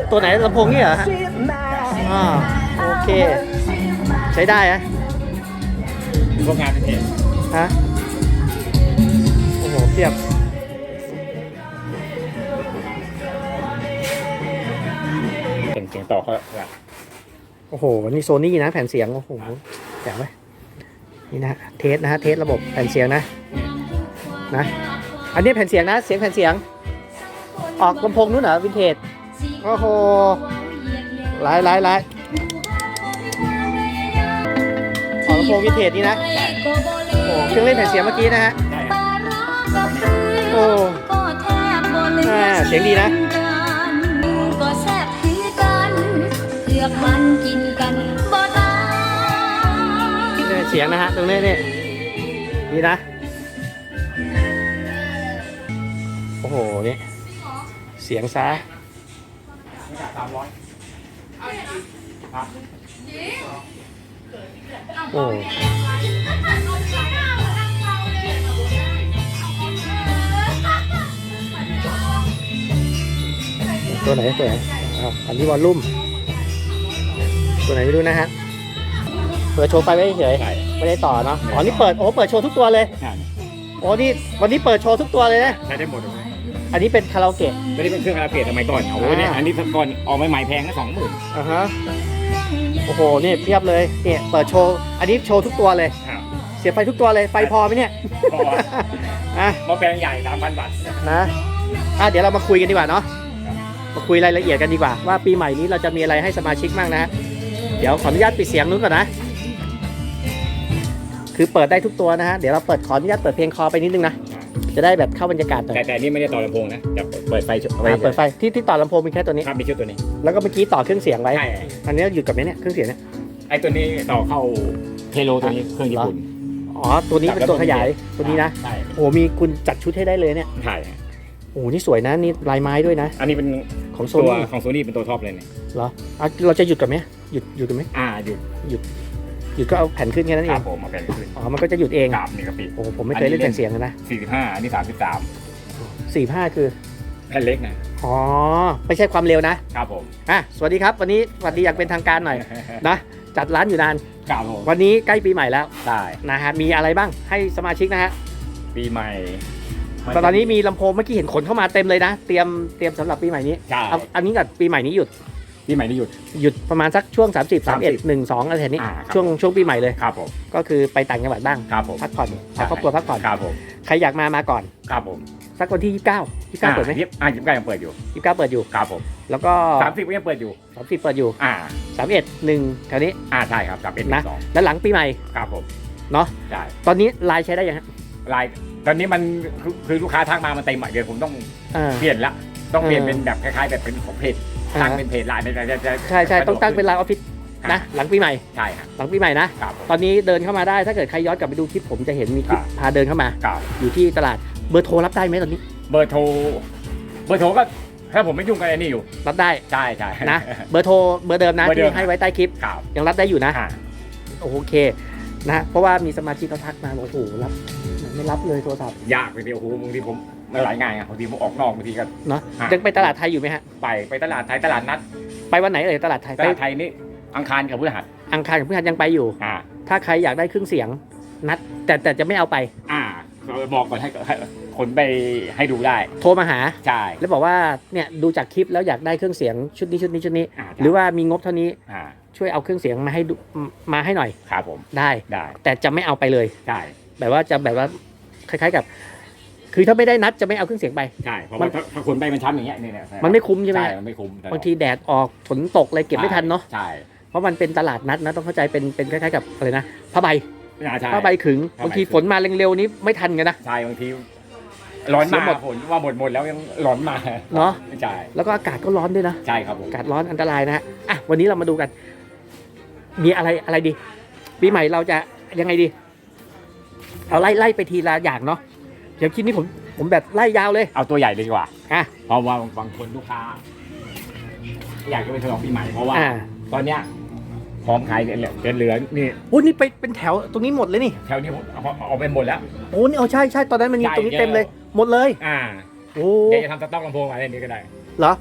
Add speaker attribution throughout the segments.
Speaker 1: ดตัวไหนลำโพงนี่เหรอฮะอ่าโอเค ใช้ได้ฮะ
Speaker 2: พวกงานเป็นเหตุ
Speaker 1: ฮะโอ้โหเทียบ
Speaker 2: เสียงเสียงต่อเขาละ
Speaker 1: โอ้โห นี่โซนี่นะแผ่นเสียง โอ้โหแจ๋วไหมนี่นะเทสนะฮะ เทสระบบแผ่นเสียงนะ นะ อันนี้แผ่นเสียงนะ เสียงแผ่นเสียง ออกลำโพงนู้นเหรอวินเทจ โอ้โหหลายหลายหลายออกลำโพวิเทจนี่นะ โอ้โหเครื่องเล่นแผ่นเสียงเมื่อกี้นะฮะ โอ้เสียงดีนะ
Speaker 3: เนี่ย
Speaker 1: เสียงนะฮะตรงนี้นี่นี่นะ โอ้โห นี่ เสียงซะา
Speaker 2: มร้อย
Speaker 1: โอ้ตัวไหนตัวไหนอ้าวอันนี้วอลลุ่ม ตัวไหนไม่รู้นะฮะ เปิดโชว์ไฟไว้เฉย
Speaker 2: ใช่
Speaker 1: ไม่ได้ต่อเนาะ อ๋อ นี่เปิด โอ้ เปิดโชว์ทุกตัวเลย
Speaker 2: ใช่
Speaker 1: โอ้ นี่ วันนี้เปิดโชว์ทุกตัวเลยนะ
Speaker 2: ใช้ได้หมดเลย
Speaker 1: อันนี้เป็นคาราโอเกะ
Speaker 2: ไม่ได้เป็นเครื่องคาราโอเกะสมัยก่อนโอ้โหเนี่ย
Speaker 1: อ่า
Speaker 2: อันนี้ก่อนออกใหม่ๆแพงก็สองหมื่น
Speaker 1: อ่าฮะโอ้โหนี่เพียบเลยเนี่ยเปิดโชว์อันนี้โชว์ทุกตัวเลย
Speaker 2: ครับ
Speaker 1: เสียบไฟทุกตัวเลยไฟพอไหมเนี่ย
Speaker 2: พอ
Speaker 1: อะ
Speaker 2: หม้อแปลงใหญ่สามพันบาท
Speaker 1: นะอะเดี๋ยวเรามาคุยกันดีกว่าเนาะมาคุยรายละเอียดกันดีกว่า ว่าปีใหม่นี้เราจะมีอะไรให้สมาชิกบ้างนะฮะเดี๋ยวขออนุญาตปิดเสียงนู้นก่อนนะ คือเปิดได้ทุกตัวนะฮะเดี๋ยวเราเปิดขออนุญาตเปิดเพลงคอไปนิดนึงนะ จะได้แบบเข้าบรรยากาศหน่อย
Speaker 2: แต่แต่อันนี่ไม่ได้ต่อลำโพงนะจะเปิดไฟชุด
Speaker 1: อะเปิดไฟที่ที่ต่อลำโพงเป็นแค่ตัวนี้
Speaker 2: ครับมีชุดตัวนี้
Speaker 1: แล้วก็เมื่อกี้ต่อเครื่องเสียงไว้
Speaker 2: ใช่
Speaker 1: อันนี้หยุดกับไหมเนี่ยเครื่องเสียงเนี่ย
Speaker 2: ไอ้ตัวนี้ต่อเข้าเทโลตัวนี้เครื่องญี่ปุ่น
Speaker 1: อ๋อ ตัวนี้เป็นตัวขยายตัวนี้นะ
Speaker 2: ใช่
Speaker 1: โอ้มีคุณจัดชุดให้ได้เลยเนี่ย
Speaker 2: ใช่
Speaker 1: โอ้นี่สวยนะนี่ลายไม้ด้วยนะ
Speaker 2: อันนี้เป็น
Speaker 1: ของโซ
Speaker 2: ตัว
Speaker 1: นี่
Speaker 2: ของโซนี่เป็นตัวท็อปเลยเนี่ย
Speaker 1: เหรออะเราจะหยุดกับไหมหยุดหยุดกันไหม
Speaker 2: อ่าหยุด
Speaker 1: หยุด ก็เอาแผ่นขึ้นแค่นั้น
Speaker 2: ค
Speaker 1: เอ
Speaker 2: รั
Speaker 1: ง
Speaker 2: บผมมาเป็นขึ้น
Speaker 1: อ๋อมันก็จะหยุดเอง
Speaker 2: กราบนี่กระปิด
Speaker 1: โอ้ผมไม่เคยเล่นแผ่นเสียงเลยนะ
Speaker 2: สี่สิบห้าอันนี้สามสิบสาม
Speaker 1: สี่ห้าคือ
Speaker 2: แผ่นเล็กนะ
Speaker 1: อ๋อไม่ใช่ความเร็วนะครับ
Speaker 2: ผม
Speaker 1: อะสวัสดีครับ วันนี้สวัสดีอย่างเป็นทางการหน่อยนะจัดร้านอยู่นาน
Speaker 2: ครับผม
Speaker 1: วันนี้ใกล้ปีใหม่แล้ว
Speaker 2: ได้
Speaker 1: นะฮะมีอะไรบ้างให้สมาชิกนะฮะ
Speaker 2: ปีใหม่
Speaker 1: ตอนนี้มีลำโพงเมื่อกี้เห็นขนเข้ามาเต็มเลยนะ เตรียมเตรียมสำหรับปีใหม่นี้
Speaker 2: ใช่
Speaker 1: เอาอันนี้กับปีใหม่นี้หยุด
Speaker 2: ปีใหม่นี่หยุด
Speaker 1: หยุดประมาณสักช่วง 30 31 1 2อะไรแถวนี้
Speaker 2: อ่าครับ
Speaker 1: ช่วงช่วงปีใหม่เลย
Speaker 2: ครับผม
Speaker 1: ก็คือไปต่างจังหวัดบ้าง
Speaker 2: ครับผม
Speaker 1: พักผ่อนพาครอบครัวพักผ่อน
Speaker 2: ครับผม
Speaker 1: ใครอยากมามาก่อน
Speaker 2: ครับผม
Speaker 1: สักวันที่ 29 29 เปิดไหม
Speaker 2: ยิบอ่ายิบใกล้ยังเปิดอยู่
Speaker 1: 29 เปิดอยู่
Speaker 2: ครับผม
Speaker 1: แล้วก็
Speaker 2: สามสิบก็ยังเปิดอยู่
Speaker 1: 30 เปิดอยู่
Speaker 2: อ่า
Speaker 1: 31 1แถวนี้
Speaker 2: อ่าใช่ครับกับเป็น
Speaker 1: นะ
Speaker 2: สอง
Speaker 1: แล้วหลังปีใหม่
Speaker 2: ครับผม
Speaker 1: เนาะ
Speaker 2: ใช่
Speaker 1: ตอนนี้ไลน์ใช้ได้ยังฮะ
Speaker 2: ลายตอนนี้มันคือคือลูกค้าทักมามันเต็มอะเดี๋ยวผมต้อง
Speaker 1: อ่า
Speaker 2: เปลี่ยนละ ต้องเปลี่ยน
Speaker 1: เออ
Speaker 2: เป็นแบบคล้ายๆแบบเป็นของเพจ ตั้งเป็นเพจไลน์ในใน
Speaker 1: ใช่ใช่ต้องตั้งเป็นไลน์ออฟฟิศนะหลังปีใหม่
Speaker 2: ใช่ครับ
Speaker 1: หลังปีใหม่นะ
Speaker 2: ครับผม
Speaker 1: ตอนนี้เดินเข้ามาได้ถ้าเกิดใครย้อนกลับไปดูคลิปผมจะเห็นมีคลิป
Speaker 2: ครับ
Speaker 1: พาเดินเข้ามา
Speaker 2: ครับ
Speaker 1: อยู่ที่ตลาดเบอร์โทรรับได้ไหมตอนนี้
Speaker 2: เบอร์โทรเบอร์โทรก็ถ้าผมไม่ยุ่งกับไอ้นี่อยู่
Speaker 1: รับได้
Speaker 2: ใช่ใช่
Speaker 1: นะเบอร์โทรเบอร์เดิมนะ
Speaker 2: เบอร์เดิ
Speaker 1: ที่
Speaker 2: ม
Speaker 1: ให้ไว้ใต้คลิป
Speaker 2: ครับ
Speaker 1: ยังรับได้อยู่นะ
Speaker 2: อ่า
Speaker 1: โอเคนะเพราะว่ามีสมาชิกเขาทักมาบอกโอ้โหรับไม่รับเลยโทรศัพท์
Speaker 2: ยากบางทีโอ้โหบางทีผม หลายงานอะบางทีผมออกนอกบางทีก็
Speaker 1: เนาะ
Speaker 2: อะ
Speaker 1: ยังไปตลาดไทยอยู่ไหมฮะ
Speaker 2: ไปไปตลาดไทยตลาดนัด
Speaker 1: ไปวันไหนเอ่ยตลาดไทย
Speaker 2: ต
Speaker 1: ไป
Speaker 2: ลาดไทยนี่อังคารกับพฤหัส
Speaker 1: อังคารกับพฤหัสยังไปอยู่
Speaker 2: อ่า
Speaker 1: ถ้าใครอยากได้เครื่องเสียงนัด แต่แต่จะไม่เอาไป
Speaker 2: อ่าบอกก่อนให้ให้คนไปให้ดูได้
Speaker 1: โทรมาหา
Speaker 2: ใช่
Speaker 1: แล้วบอกว่าเนี่ยดูจากคลิปแล้วอยากได้เครื่องเสียงชุดนี้ชุดนี้ชุดนี้
Speaker 2: อ่า
Speaker 1: หรือว่ามีงบเท่านี้
Speaker 2: อ่า
Speaker 1: ช่วยเอาเครื่องเสียงมาให้ดูมาให้หน่อย
Speaker 2: ครับผม
Speaker 1: ได้
Speaker 2: ได้
Speaker 1: แต่จะไม่เอาไปเลย
Speaker 2: ใช่
Speaker 1: แบบว่าจะแบบว่าคล้ายๆกับ คือถ้าไม่ได้นัดจะไม่เอาเครื่องเสียงไป
Speaker 2: ใช่เพราะ
Speaker 1: มั
Speaker 2: ว่านถ้าถ้าคนไปมันช้ำอย่างเงี้ยเนี่ยเนี่ย
Speaker 1: มันไม่คุ้มใช่ไหม
Speaker 2: ใช่มันไม่คุ้มตลอด
Speaker 1: บางทีแดดออกฝนตกอะไรเก็บไม่ทันเนาะ
Speaker 2: ใช่
Speaker 1: เพราะมันเป็นตลาดนัดนะต้องเข้าใจเป็นเป็นคล้ายๆกับอะไรนะผ้าใบ
Speaker 2: อ่าใช่
Speaker 1: ผ้าใบขึง
Speaker 2: ผ้าใบ
Speaker 1: บางที
Speaker 2: ขึง
Speaker 1: ฝนมาเร็วๆนี้ไม่ทันกันนะ
Speaker 2: ใช่บางทีร้อน
Speaker 1: เสี
Speaker 2: มาย
Speaker 1: หมด
Speaker 2: ผลว่าหมดหมดแล้วยังร้อนมา
Speaker 1: เนาะ
Speaker 2: ใช่
Speaker 1: แล้วก็อากาศก็ร้อนด้วยนะ
Speaker 2: ใช่ครับผม
Speaker 1: อากาศร้อนอันตรายนะฮะอะวันนี้เรามาดูกัน มีอะไรอะไรดีปีใหม่เราจะยังไงดี เอาไล่ไล่ไปทีละอย่างเนาะ เดี๋ยวคลิปนี้ผมผมแบบไล่ยาวเลย
Speaker 2: เอาตัวใหญ่เลยดีกว่า
Speaker 1: อะ
Speaker 2: เพราะว่าบางคนลูกค้า อยากจะไปฉลองปีใหม่เพราะว่า
Speaker 1: อ่า
Speaker 2: ตอนเนี้ยพร้อมขายเหลือเหลือนี่
Speaker 1: โอ้นี่ไปเป็นแถวตรงนี้หมดเลยนี่
Speaker 2: แถวนี้ผมเอาเอาไปหมดแล้ว
Speaker 1: โอ้นี่เอาใช่ใช่ตอนนั้นมันมี
Speaker 2: ใหญ่
Speaker 1: ตรงนี้
Speaker 2: เยอะ
Speaker 1: เต็มเลยหมดเลย
Speaker 2: อ่า
Speaker 1: โอ้
Speaker 2: เดี๋ยวจะทำสต็อกลำโพงอะไรนี่ก็ได้
Speaker 1: เหรอ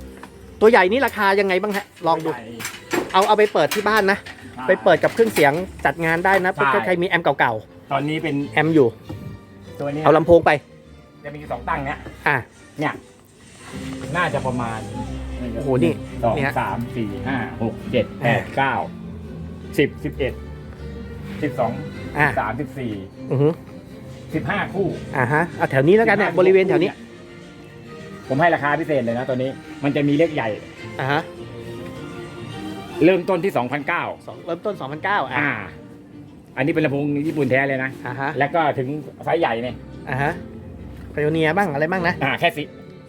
Speaker 1: ตัวใหญ่นี่ราคายังไงบ้างฮะ ลองดู เอาเอาไปเปิดที่บ้านนะ ไปเปิดกับเครื่องเสียงจัดงานได้นะ
Speaker 2: ใช่
Speaker 1: ถ้าใครมีแอมเก่า
Speaker 2: ตอนนี้เป็น
Speaker 1: ๆแอมอยู่
Speaker 2: ตัวนี้
Speaker 1: เอาลำโพงไป
Speaker 2: จะมีสองตั้งเนี้ย
Speaker 1: อะ
Speaker 2: เนี่ย น่าจะประมาณ
Speaker 1: โอ้โหนี่
Speaker 2: สอง
Speaker 1: นี่ฮะ
Speaker 2: สามสี่ห้าหกเจ็ดแปดเก้าสิบสิบเอ็ดสิบสอง
Speaker 1: อะ
Speaker 2: สามสิบสี่
Speaker 1: อือฮึ
Speaker 2: สิบห้าคู่
Speaker 1: อ่าฮะเอาแถวนี้แล้วกันเนี่ย
Speaker 2: 15
Speaker 1: บริเวณแถวนี้
Speaker 2: ผมให้ราคาพิเศษเลยนะตัวนี้ มันจะมีเลขใหญ่
Speaker 1: อ่าฮะ
Speaker 2: เริ่มต้นที่สองพันเก้า
Speaker 1: สองเริ่มต้น 2,009อะ
Speaker 2: อ่า อันนี้เป็นลำโพงญี่ปุ่นแท้เลยนะ
Speaker 1: อ่าฮะ
Speaker 2: แล้วก็ถึงไซส์ใหญ่เนี่ย
Speaker 1: อ่าฮะไพโอเนียบ้างอะไรบ้างนะ
Speaker 2: อ่าแค่สิ